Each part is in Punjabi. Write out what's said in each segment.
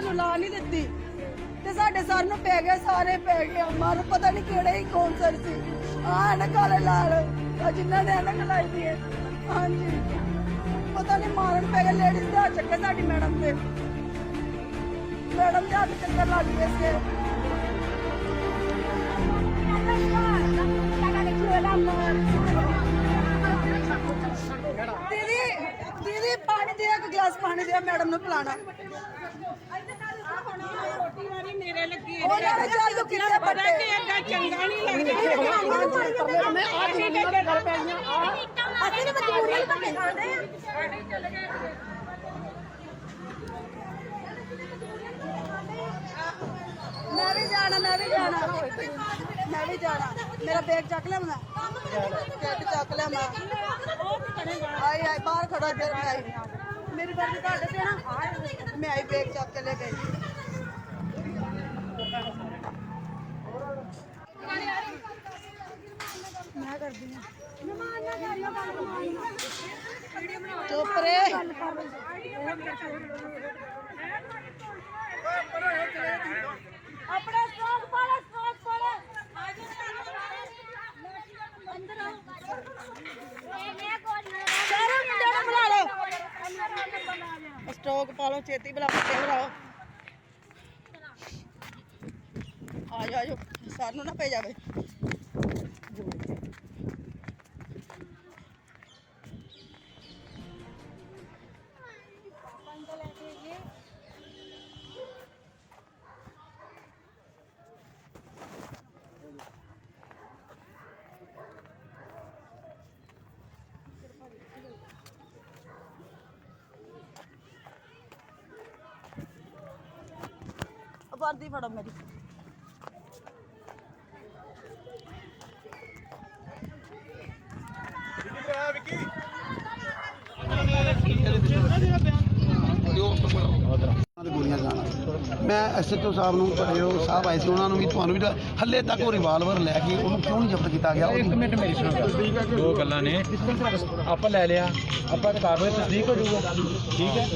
ਸਾਨੂੰ ਲਾ ਨਹੀਂ ਦਿੱਤੀ। ਤੇ ਸਾਡੇ ਸਰ ਨੂੰ ਪੈ ਗਏ ਸਾਰੇ ਪੈ ਗਏ। ਮਰ ਪਤਾ ਨਹੀਂ ਕਿਹੜੇ ਹੀ ਕੌਣ ਸਰ ਸੀ। ਆਹ ਨਾ ਕਾਲੇ ਲਾਲ, ਆਹ ਜਿਨ੍ਹਾਂ ਨੇ ਅਨਕ ਲਾਈ ਦੀ ਹੈ। ਹਾਂਜੀ। ਪਤਾ ਨਹੀਂ ਮਾਰਨ ਪੈ ਗਏ ਲੇਡੀਜ਼ ਦਾ ਚੱਕੇ ਸਾਡੀ ਮੈਡਮ ਤੇ ਮੈਡਮ ਦੇ ਹੱਥ ਚੱਕਰ ਲੱਗ ਗਏ ਸੀ। ਦੀਦੀ ਦੀਦੀ, ਪਾਣੀ ਦੇ ਇੱਕ ਗਲਾਸ ਪਾਣੀ ਦੇ ਮੈਡਮ ਨੂੰ ਪਿਲਾਣਾ। ਰੋਟੀ ਵਾਲੀ ਮੇਰੇ ਲੱਗੀ ਉਹਨਾਂ ਨੇ ਚੱਲ ਤੂੰ ਕਿੱਥੇ ਪਤਾ ਕਿ ਏਦਾਂ ਚੰਗਾ ਨਹੀਂ ਲੱਗਦਾ। ਮੈਂ ਆ ਠੀਕ ਹੈ ਗੱਲ ਪੈ ਗਈਆਂ ਆ। ਅਸੀਂ ਨੇ ਮਜਬੂਰੀ ਪੱਟੇ ਖਾਂਦੇ ਆ। ਮੈਂ ਵੀ ਜਾਣਾ ਮੈਂ ਵੀ ਜਾਣਾ। ਮੈਂ ਵੀ ਜਾਣਾ। ਮੇਰਾ ਬੈਗ ਚੱਕ ਲਿਆ ਮੈਂ। ਬੈਗ ਚੱਕ ਲਿਆ ਮੈਂ। ਆਈ ਆਈ ਬਾਹਰ ਖੜਾ ਫਿਰ ਮੈਂ ਆਈ। ਮੇਰੀ ਵਰਦੀ ਤੁਹਾਡੇ ਤੇ ਨਾ। ਮੈਂ ਆਈ ਬੈਗ ਚੱਕ ਕੇ ਲੈ ਗਈ ਮੈਂ ਕਰਦੀ ਹਾਂ ਚੁੱਪ ਰੇ ਆਪਣਾ ਸਟ੍ਰੋਕ ਪਾਲਾ ਸਟ੍ਰੋਕ ਪਾਲਾ। ਅੰਦਰ ਆਓ ਇਹ ਕੋਲ ਸਾਰੇ ਮੁੰਡਿਆਂ ਨੂੰ ਬੁਲਾ ਲਓ। ਸਟੋਕ ਪਾ ਲਓ ਛੇਤੀ ਬੁਲਾ ਪੱਤੇ ਬੁਲਾਓ। ਆ ਜਾ ਆਜੋ ਸਰ ਨੂੰ ਨਾ ਪੈ ਜਾਵੇ ਵਰਦੀ ਫੜੋ ਮੇਰੀ ਉਹਨਾਂ ਦੇ ਗੋਲੀਆਂ ਜਾਣਾ ਮੈਂ ਐਸਐਚਓ ਸਾਹਿਬ ਨੂੰ ਪੜਿਓ ਸਾਹਿਬ ਆਏ ਸੀ ਉਹਨਾਂ ਨੂੰ ਵੀ ਤੁਹਾਨੂੰ ਵੀ ਹੱਲੇ ਤੱਕ ਉਹ ਰਿਵਾਲਵਰ ਲੈ ਕੇ ਉਹਨੂੰ ਕਿਉਂ ਨਹੀਂ ਜ਼ਬਤ ਕੀਤਾ ਗਿਆ? ਇੱਕ ਮਿੰਟ ਮੇਰੀ ਸੁਣੋ। ਦੋ ਗੱਲਾਂ ਨੇ। ਆਪਾਂ ਲੈ ਲਿਆ ਆਪਾਂ ਤੇ ਕਾਰਵਾਈ ਤਸਦੀਕ ਹੋ ਜਾਊਗਾ। ਠੀਕ ਹੈ?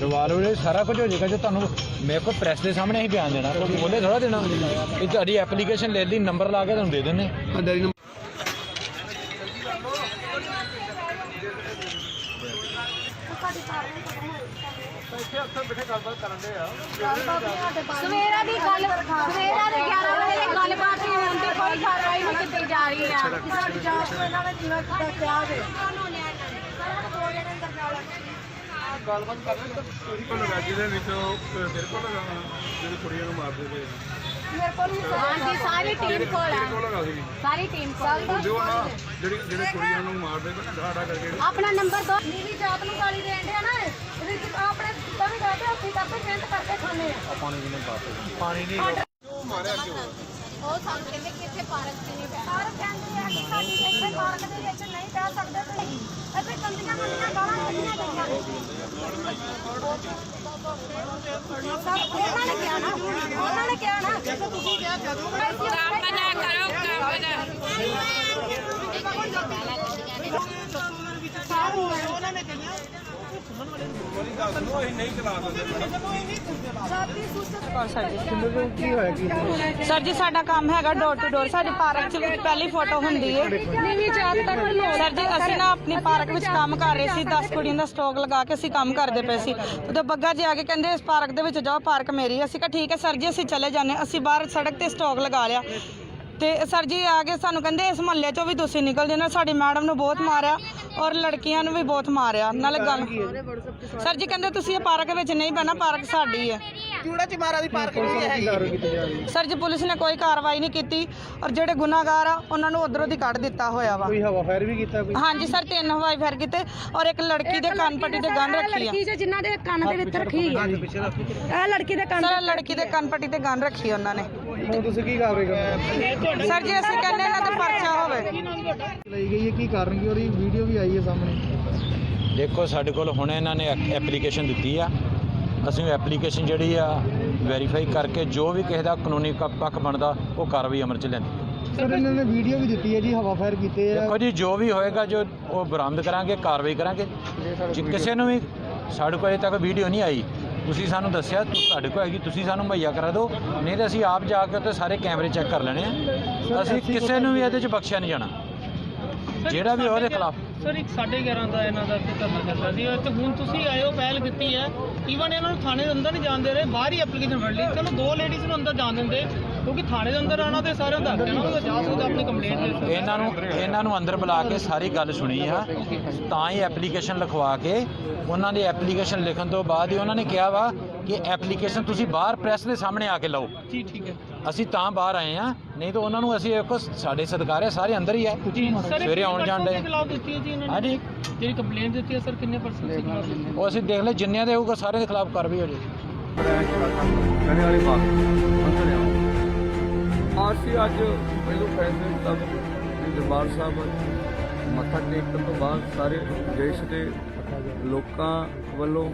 ਰਿਵਾਲਵਰ ਸਾਰਾ ਕੁਝ ਹੋ ਜਾਏਗਾ ਜੇ ਤੁਹਾਨੂੰ ਮੇਰੇ ਕੋਲ ਪ੍ਰੈਸ ਦੇ ਸਾਹਮਣੇ ਹੀ ਬਿਆਨ ਦੇਣਾ। ਕੋਈ ਬੋਲੇ ਥੋੜਾ ਦੇਣਾ। ਇਹ ਤੁਹਾਡੀ ਐਪਲੀਕੇਸ਼ਨ ਲੈ ਲਈ ਨੰਬਰ ਲਾ ਕੇ ਤੁਹਾਨੂੰ ਦੇ ਹਾਂ ਸਵੇਰਾ ਦੀ ਗੱਲ ਸਵੇਰਾ ਦੇ 11 ਵਜੇ ਦੀ ਗੱਲਬਾਤ ਹੀ ਹੋਣ ਤੇ ਕੋਈ ਕਾਰਵਾਈ ਨਹੀਂ ਕੀਤੀ ਜਾ ਰਹੀ ਆ। ਸਾਡੀ ਜਾਂਚ ਨੂੰ ਇਹਨਾਂ ਨੇ ਜਿਵੇਂ ਕਿਹਾ ਦੇ। ਗੱਲਬਾਤ ਕਰ ਰਹੇ ਤਾਂ ਚੋਰੀ ਕੋਲ ਲਗਾ ਜਿਹਦੇ ਵਿੱਚ ਤੇਰੇ ਕੋਲ ਲਗਾ ਜਿਹੜੇ ਕੁੜੀਆਂ ਨੂੰ ਮਾਰਦੇ ਪਏ ਮੇਰੇ ਕੋਲ ਵੀ ਹਾਂਜੀ ਸਾਰੀ ਟੀਮ ਕੋਲ ਆ। ਲਗਾ ਸੀ। ਸਾਰੀ ਟੀਮ ਕੋਲ। ਜੋ ਨਾ ਜਿਹੜੀ ਜਿਹੜੇ ਕੁੜੀਆਂ ਨੂੰ ਮਾਰਦੇ ਪਏ ਡਾਡਾ ਕਰਕੇ। ਆਪਣਾ ਨੰਬਰ ਦੋ। ਨੀਵੀਂ ਜਾਤ ਨੂੰ ਗਾਲੀ ਦੇਣ ਦੇ ਨਾ ਇਹਦੇ ਵਿੱਚ ਆਪਣੇ ਤਾਂ ਵੀ ਕਰਦੇ ਅਸੀਂ ਕਰਦੇ ਮਿਹਨਤ ਕਰਕੇ ਖਾਂਦੇ ਆ ਪਾਣੀ ਵੀ ਨਹੀਂ ਪਾਤੇ ਪਾਣੀ ਨਹੀਂ ਉਹ ਸਾਨੂੰ ਕਹਿੰਦੇ ਕਿ ਇੱਥੇ ਪਾਰਕ ਚ ਨਹੀਂ ਬੈ ਪਾਰਕ ਕਹਿੰਦੇ ਆ ਕਿ ਸਾਡੀ ਇੱਥੇ ਪਾਰਕ ਦੇ ਵਿੱਚ ਨਹੀਂ ਬਹਿ ਸਕਦੇ ਤੁਸੀਂ ਇੱਥੇ ਗੰਦੀਆਂ ਗੰਦੀਆਂ ਗਾਲਾਂ ਕੱਢੀਆਂ ਗਈਆਂ ਨੇ ਸਭ ਉਹਨਾਂ ਨੇ ਕਿਹਾ ਨਾ ਉਹਨਾਂ ਨੇ ਕਿਹਾ ਨਾ ਤੁਸੀਂ ਕਿਹਾ ਜਦੋਂ ਕੰਮ ਨਾ ਕਰੋ ਕੰਮ ਉਹਨਾਂ ਨੇ ਸਰ ਜੀ, ਸਾਡਾ ਕੰਮ ਹੈਗਾ ਡੋਰ ਟੂ ਡੋਰ ਸਾਡੀ ਪਾਰਕ ਚ ਵਿੱਚ ਪਹਿਲੀ ਫੋਟੋ ਹੁੰਦੀ ਹੈ ਸਰ ਜੀ, ਅਸੀਂ ਨਾ ਆਪਣੀ ਪਾਰਕ ਵਿੱਚ ਕੰਮ ਕਰ ਰਹੇ ਸੀ। 10 ਕੁੜੀਆਂ ਦਾ ਸਟਾਕ ਲਗਾ ਕੇ ਅਸੀਂ ਕੰਮ ਕਰਦੇ ਪਏ ਸੀ। ਉਦੋਂ ਬੱਗਾ ਜੀ ਆ ਕੇ ਕਹਿੰਦੇ, ਇਸ ਪਾਰਕ ਦੇ ਵਿੱਚ ਜਾਓ ਪਾਰਕ ਮੇਰੀ ਹੈ। ਅਸੀਂ ਕਿਹਾ, ਠੀਕ ਹੈ ਸਰ ਜੀ, ਅਸੀਂ ਚਲੇ ਜਾਂਦੇ ਹਾਂ। ਅਸੀਂ ਬਾਹਰ ਸੜਕ ਤੇ ਸਟਾਕ ਲਗਾ ਲਿਆ। ਤੇ ਸਰ ਜੀ ਆ ਕੇ ਸਾਨੂੰ ਕਹਿੰਦੇ ਇਸ ਮਹੱਲੇ ਚੋਂ ਵੀ ਤੁਸੀਂ ਨਿਕਲ ਜਾਣਾ। ਸਾਡੀ ਮੈਡਮ ਨੂੰ ਬਹੁਤ ਮਾਰਿਆ ਔਰ ਲੜਕੀਆਂ ਨੂੰ ਵੀ ਬਹੁਤ ਮਾਰਿਆ। ਨਾਲੇ ਗੱਲ ਸਰ ਜੀ ਕਹਿੰਦੇ ਤੁਸੀਂ ਇਹ ਪਾਰਕ ਵਿੱਚ ਨਹੀਂ ਬਹਿਣਾ ਪਾਰਕ ਸਾਡੀ ਹੈ। ਚੂੜਾ ਚਮਾਰਾ ਦੀ ਪਾਰਕ ਨਹੀਂ ਹੈਗੀ। ਸਰ ਜੀ ਪੁਲਿਸ ਨੇ ਕੋਈ ਕਾਰਵਾਈ ਨਹੀਂ ਕੀਤੀ ਔਰ ਜਿਹੜੇ ਗੁਨਾਹਗਾਰ ਆ ਉਹਨਾਂ ਨੂੰ ਉਧਰੋਂ ਦੀ ਕੱਢ ਦਿੱਤਾ ਹੋਇਆ ਵਾ। ਕੋਈ ਹਵਾ ਫਾਇਰ ਵੀ ਕੀਤਾ ਕੋਈ? ਹਾਂਜੀ ਸਰ ਤਿੰਨ ਹਵਾਈ ਫੇਰ ਕੀਤੇ ਔਰ ਇੱਕ ਲੜਕੀ ਦੇ ਕੰਨ ਪੱਟੀ ਤੇ ਗਨ ਰੱਖੀ ਆ। ਜੋ ਜਿਨ੍ਹਾਂ ਦੇ ਕੰਨ ਦੇ ਵਿੱਚ ਰੱਖੀ ਹੈ। ਇਹ ਲੜਕੀ ਦੇ ਕੰਨ ਸਰ ਲੜਕੀ ਦੇ ਕੰਨ ਪੱਟੀ ਤੇ ਗਨ ਰੱਖੀ ਆ ਉਹਨਾਂ ਨੇ। ਹੁਣ ਤੁਸੀਂ ਕੀ ਕਾਰਵਾਈ ਕਰਨਾ ਸਰ ਜੀ ਅਸੀਂ ਕਹਿੰਦੇ ਇਹਨਾਂ ਤੇ ਪਰਚਾ ਹੋਵੇ। ਲਈ ਗਈ ਹੈ ਕੀ ਕਾਰਨ ਕੀ ਉਹਦੀ ਵੀਡੀਓ ਵੀ ਆਈ ਹੈ ਸਾਹਮਣੇ। ਦੇਖੋ ਸਾਡੇ ਕੋਲ ਹੁਣ ਇਹਨਾਂ ਨੇ ਐਪਲੀਕੇਸ਼ਨ ਦਿੱਤੀ ਆ। ਅਸੀਂ ਉਹ ਐਪਲੀਕੇਸ਼ਨ ਜਿਹੜੀ ਆ ਵੈਰੀਫਾਈ ਕਰਕੇ ਜੋ ਵੀ ਕਿਸੇ ਦਾ ਕਾਨੂੰਨੀ ਕ- ਪੱਖ ਬਣਦਾ ਉਹ ਕਾਰਵਾਈ ਅਮਲ ਚ ਲੈਂਦੀ ਸਰ ਇਹਨਾਂ ਨੇ ਵੀਡੀਓ ਵੀ ਦਿੱਤੀ ਹੈ ਜੀ ਹਵਾ ਫਾਇਰ ਕੀਤੇ ਆ ਦੇਖੋ ਜੀ ਜੋ ਵੀ ਹੋਏਗਾ ਜੋ ਉਹ ਬਰਾਮਦ ਕਰਾਂਗੇ ਕਾਰਵਾਈ ਕਰਾਂਗੇ। ਜੇ ਕਿਸੇ ਨੂੰ ਵੀ ਸਾਡੇ ਕੋਲ ਅਜੇ ਤੱਕ ਵੀਡੀਓ ਨਹੀਂ ਆਈ ਤੁਸੀਂ ਸਾਨੂੰ ਦੱਸਿਆ ਤੁ- ਤੁਹਾਡੇ ਕੋਲ ਹੈਗੀ ਤੁਸੀਂ ਸਾਨੂੰ ਮੁਹੱਈਆ ਕਰਾ ਦਿਓ। ਨਹੀਂ ਤਾਂ ਅਸੀਂ ਆਪ ਜਾ ਕੇ ਉੱਥੇ ਸਾਰੇ ਕੈਮਰੇ ਚੈੱਕ ਕਰ ਲੈਣੇ ਆ। ਅਸੀਂ ਕਿਸੇ ਨੂੰ ਵੀ ਇਹਦੇ 'ਚ ਬਖਸ਼ਿਆ ਨਹੀਂ ਜਾਣਾ। ਜਿਹੜਾ ਵੀ ਉਹਦੇ ਖਿਲਾਫ। ਸਰ ਇੱਕ 11:30 ਦਾ ਇਹਨਾਂ ਦਾ ਤੇ ਧਰਨਾ ਚੱਲਦਾ ਸੀ। ਤੇ ਹੁਣ ਤੁਸੀਂ ਹੋ ਪਹਿਲ ਕੀਤੀ ਹੈ। ਈਵਨ ਇਹਨਾਂ ਨੂੰ ਥਾਣੇ ਦੇ ਅੰਦਰ ਨਹੀਂ ਜਾਣ ਦੇ ਰਹੇ ਬਾਹਰ ਹੀ ਐਪਲੀਕੇਸ਼ਨ ਫੜ ਲਈ। ਚਲੋ ਦੋ ਲੇਡੀਜ਼ ਨੂੰ ਅੰਦਰ ਜਾਣ ਦਿੰਦੇ। ਕਿਉਂਕਿ ਥਾਣੇ ਦੇ ਅੰਦਰ ਆਣਾ ਤੇ ਸਾਰਿਆਂ ਦਾ ਹੱਕ ਹੈ ਨਾ ਉਹ ਜਾ ਸਕਦਾ ਆਪਣੀ ਕੰਪਲੇਂਟ ਦੇ ਸਕਦਾ ਇਹਨਾਂ ਨੂੰ ਇਹਨਾਂ ਨੂੰ ਅੰਦਰ ਬੁਲਾ ਕੇ ਸਾਰੀ ਗੱਲ ਸੁਣੀ ਆ। ਤਾਂ ਹੀ ਐਪਲੀਕੇਸ਼ਨ ਲਿਖਵਾ ਕੇ ਉਹਨਾਂ ਦੀ ਐਪਲੀਕੇਸ਼ਨ ਲਿਖਣ ਤੋਂ ਬਾਅਦ ਹੀ ਉਹਨਾਂ ਨੇ ਕਿਹਾ ਵਾ ਕਿ ਐਪਲੀਕੇਸ਼ਨ ਤੁਸੀਂ ਬਾਹਰ ਪ੍ਰੈਸ ਦੇ ਸਾਹਮਣੇ ਆ ਕੇ ਲਓ। ਜੀ ਠੀਕ ਹੈ। ਅਸੀਂ ਤਾਂ ਬਾਹਰ ਆਏ ਆ ਨਹੀਂ ਤਾਂ ਉਹਨਾਂ ਨੂੰ ਅਸੀਂ ਇੱਕ ਸਾਡੇ ਸਤਿਕਾਰ ਹੈ ਸਾਰੇ ਅੰਦਰ ਹੀ ਆ ਜੀ ਸਰ ਸਵੇਰੇ ਆਉਣ ਜਾਣ ਦੇ। ਹੈ ਹਾਂਜੀ। ਜਿਹੜੀ ਕੰਪਲੇਂਟ ਦਿੱਤੀ ਹੈ ਸਰ ਕਿੰਨੇ ਪਰਸੈਂਟ ਦੇ ਖਿਲਾਫ ਦਿੱਤੀ ਹੈ? ਉਹ ਅਸੀਂ ਦੇਖ ਲੈ ਜਿੰਨਿਆਂ ਦੇ ਹੋਊਗਾ ਸਾਰਿਆਂ ਦੇ ਖਿਲਾਫ ਕਾਰਵਾਈ ਹੋ ਜਾਏਗੀ। ਅਸੀਂ ਅੱਜ ਪਹਿਲੋਂ ਫੈਸਲੇ ਮੁਤਾਬਕ ਦਰਬਾਰ ਸਾਹਿਬ ਮੱਥਾ ਟੇਕਣ ਤੋਂ ਬਾਅਦ ਸਾਰੇ ਦੇਸ਼ ਦੇ ਲੋਕਾਂ ਵੱਲੋਂ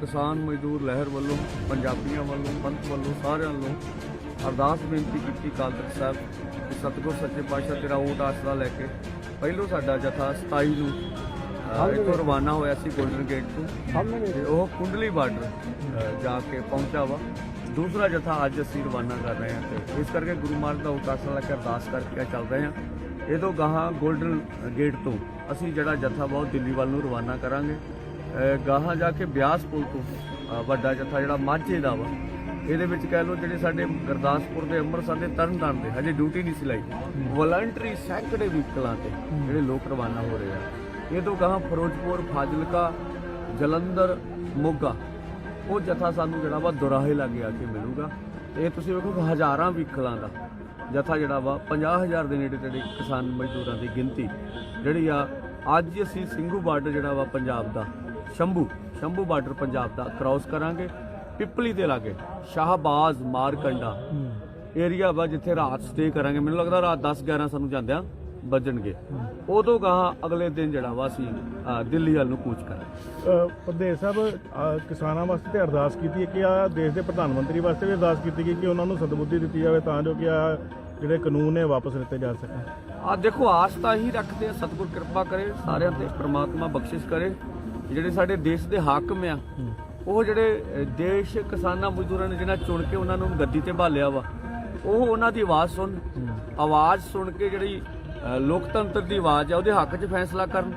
ਕਿਸਾਨ ਮਜ਼ਦੂਰ ਲਹਿਰ ਵੱਲੋਂ ਪੰਜਾਬੀਆਂ ਵੱਲੋਂ ਪੰਥ ਵੱਲੋਂ ਸਾਰਿਆਂ ਵੱਲੋਂ ਅਰਦਾਸ ਬੇਨਤੀ ਕੀਤੀ ਅਕਾਲ ਤਖਤ ਸਾਹਿਬ ਕਿ ਸਤਿਗੁਰ ਸੱਚੇ ਪਾਤਸ਼ਾਹ ਤੇਰਾ ਓਟ ਆਸਰਾ ਲੈ ਕੇ ਪਹਿਲੋਂ ਸਾਡਾ ਜਥਾ 27 ਨੂੰ ਇੱਥੋਂ ਰਵਾਨਾ ਹੋਇਆ ਸੀ ਗੋਲਡਨ ਗੇਟ ਤੋਂ ਤੇ ਉਹ ਕੁੰਡਲੀ ਬਾਰਡਰ ਜਾ ਕੇ ਪਹੁੰਚਾ ਵਾ। ਦੂਸਰਾ ਜਥਾ ਅੱਜ ਅਸੀਂ ਰਵਾਨਾ ਕਰ ਰਹੇ ਹਾਂ ਤੇ ਇਸ ਕਰਕੇ ਗੁਰੂ ਮਹਾਰਾਜ ਦਾ ਉਤਾਸਾ ਲੈ ਕੇ ਅਰਦਾਸ ਕਰਕੇ ਚੱਲ ਰਹੇ ਹਾਂ। ਇਹ ਤੋਂ ਗਾਹਾਂ ਗੋਲਡਨ ਗੇਟ ਤੋਂ ਅਸੀਂ ਜਿਹੜਾ ਜਥਾ ਬਹੁਤ ਦਿੱਲੀ ਵੱਲ ਨੂੰ ਰਵਾਨਾ ਕਰਾਂਗੇ। ਗਾਹਾਂ ਜਾ ਕੇ ਬਿਆਸ ਪੁਲ ਤੋਂ ਵੱਡਾ ਜਥਾ ਜਿਹੜਾ ਮਾਝੇ ਦਾ ਵਾ, ਇਹਦੇ ਵਿੱਚ ਕਹਿ ਲਓ ਜਿਹੜੇ ਸਾਡੇ ਗੁਰਦਾਸਪੁਰ ਦੇ ਅੰਮ੍ਰਿਤਸਰ ਦੇ ਤਰਨਤਾਰਨ ਦੇ, ਹਜੇ ਡਿਊਟੀ ਨਹੀਂ ਸੀ ਲਾਈ। ਵਲੰਟਰੀ ਸੈਂਕੜੇ ਵਹੀਕਲਾਂ ਤੇ ਜਿਹੜੇ ਲੋਕ ਰਵਾਨਾ ਹੋ ਰਹੇ ਆ। ਇਹ ਤੋਂ ਗਾਹਾਂ ਫਿਰੋਜ਼ਪੁਰ, ਫਾਜ਼ਿਲਕਾ, ਜਲੰਧਰ, ਮੋਗਾ ਉਹ ਜਥਾ ਸਾਨੂੰ ਜਿਹੜਾ ਵਾ ਦੁਰਾਹੇ ਲਾਗੇ ਆ ਕੇ ਮਿਲੂਗਾ। ਇਹ ਤੁਸੀਂ ਵੇਖੋ ਹਜ਼ਾਰਾਂ ਵਹੀਕਲਾਂ ਦਾ ਜਥਾ ਜਿਹੜਾ ਵਾ 50000 ਦੇ ਨੇੜੇ ਤੇੜੇ ਕਿਸਾਨ ਮਜ਼ਦੂਰਾਂ ਦੀ ਗਿਣਤੀ। ਜਿਹੜੀ ਆ ਅੱਜ ਅਸੀਂ ਸਿੰਘੂ ਬਾਰਡਰ ਜਿਹੜਾ ਵਾ ਪੰਜਾਬ ਦਾ ਸ਼ੰਭੂ ਸ਼ੰਭੂ ਬਾਰਡਰ ਪੰਜਾਬ ਦਾ ਕ੍ਰਾਸ ਕਰਾਂਗੇ। ਪਿੱਪਲੀ ਦੇ ਲਾਗੇ ਸ਼ਾਹਬਾਜ਼ ਮਾਰਕੰਡਾ ਏਰੀਆ ਵਾ ਜਿੱਥੇ ਰਾਤ ਸਟੇ ਕਰਾਂਗੇ। ਮੈਨੂੰ ਲੱਗਦਾ ਰਾਤ 10 11 ਸਾਨੂੰ ਜਾਂਦਿਆਂ ਵੱਜਣਗੇ। ਉਦੋਂ ਗਾਹਾਂ ਅਗਲੇ ਦਿਨ ਜਿਹੜਾ ਵਾ ਅ, ਦਿੱਲੀ ਵੱਲ ਨੂੰ ਕੂਚ ਕਰਾਂਗੇ। ਪ੍ਰਦੇਸ਼ ਸਾਹਿਬ ਕਿਸਾਨਾਂ ਵਾਸਤੇ ਤੇ ਅਰਦਾਸ ਕੀਤੀ ਹੈ ਕਿ ਆ ਦੇਸ਼ ਦੇ ਪ੍ਰਧਾਨ ਮੰਤਰੀ ਵਾਸਤੇ ਵੀ ਅਰਦਾਸ ਕੀਤੀ ਗਈ ਕਿ ਉਹਨਾਂ ਨੂੰ ਸਦਬੁੱਧੀ ਦਿੱਤੀ ਜਾਵੇ ਤਾਂ ਜੋ ਕਿ ਆ ਜਿਹੜੇ ਕਾਨੂੰਨ ਨੇ ਵਾਪਸ ਲਿੱਤੇ ਜਾ ਸਕਣ। ਆ ਦੇਖੋ ਆਸ ਤਾਂ ਹੀ ਰੱਖਦੇ ਆ ਸਤਿਗੁਰ ਕਿਰਪਾ ਕਰੇ ਸਾਰਿਆਂ ਤੇ ਪ੍ਰਮਾਤਮਾ ਬਖਸ਼ਿਸ਼ ਕਰੇ। ਜਿਹੜੇ ਸਾਡੇ ਦੇਸ਼ ਦੇ ਹਾਕਮ ਆ ਉਹ ਜਿਹੜੇ ਦੇਸ਼ ਕਿਸਾਨਾਂ ਮਜ਼ਦੂਰਾਂ ਨੇ ਜਿਹਨਾਂ ਚੁਣ ਕੇ ਉਹਨਾਂ ਨੂੰ ਗੱਦੀ ਤੇ ਭਾਲਿਆ ਵਾ ਉਹ ਉਹਨਾਂ ਦੀ ਆਵਾਜ਼ ਸੁਣ ਆਵਾਜ਼ ਸੁਣ ਕੇ ਜਿਹੜੀ ਲੋਕਤੰਤਰ ਦੀ ਆਵਾਜ਼ ਆ, ਉਹਦੇ ਹੱਕ 'ਚ ਫੈਸਲਾ ਕਰਨ।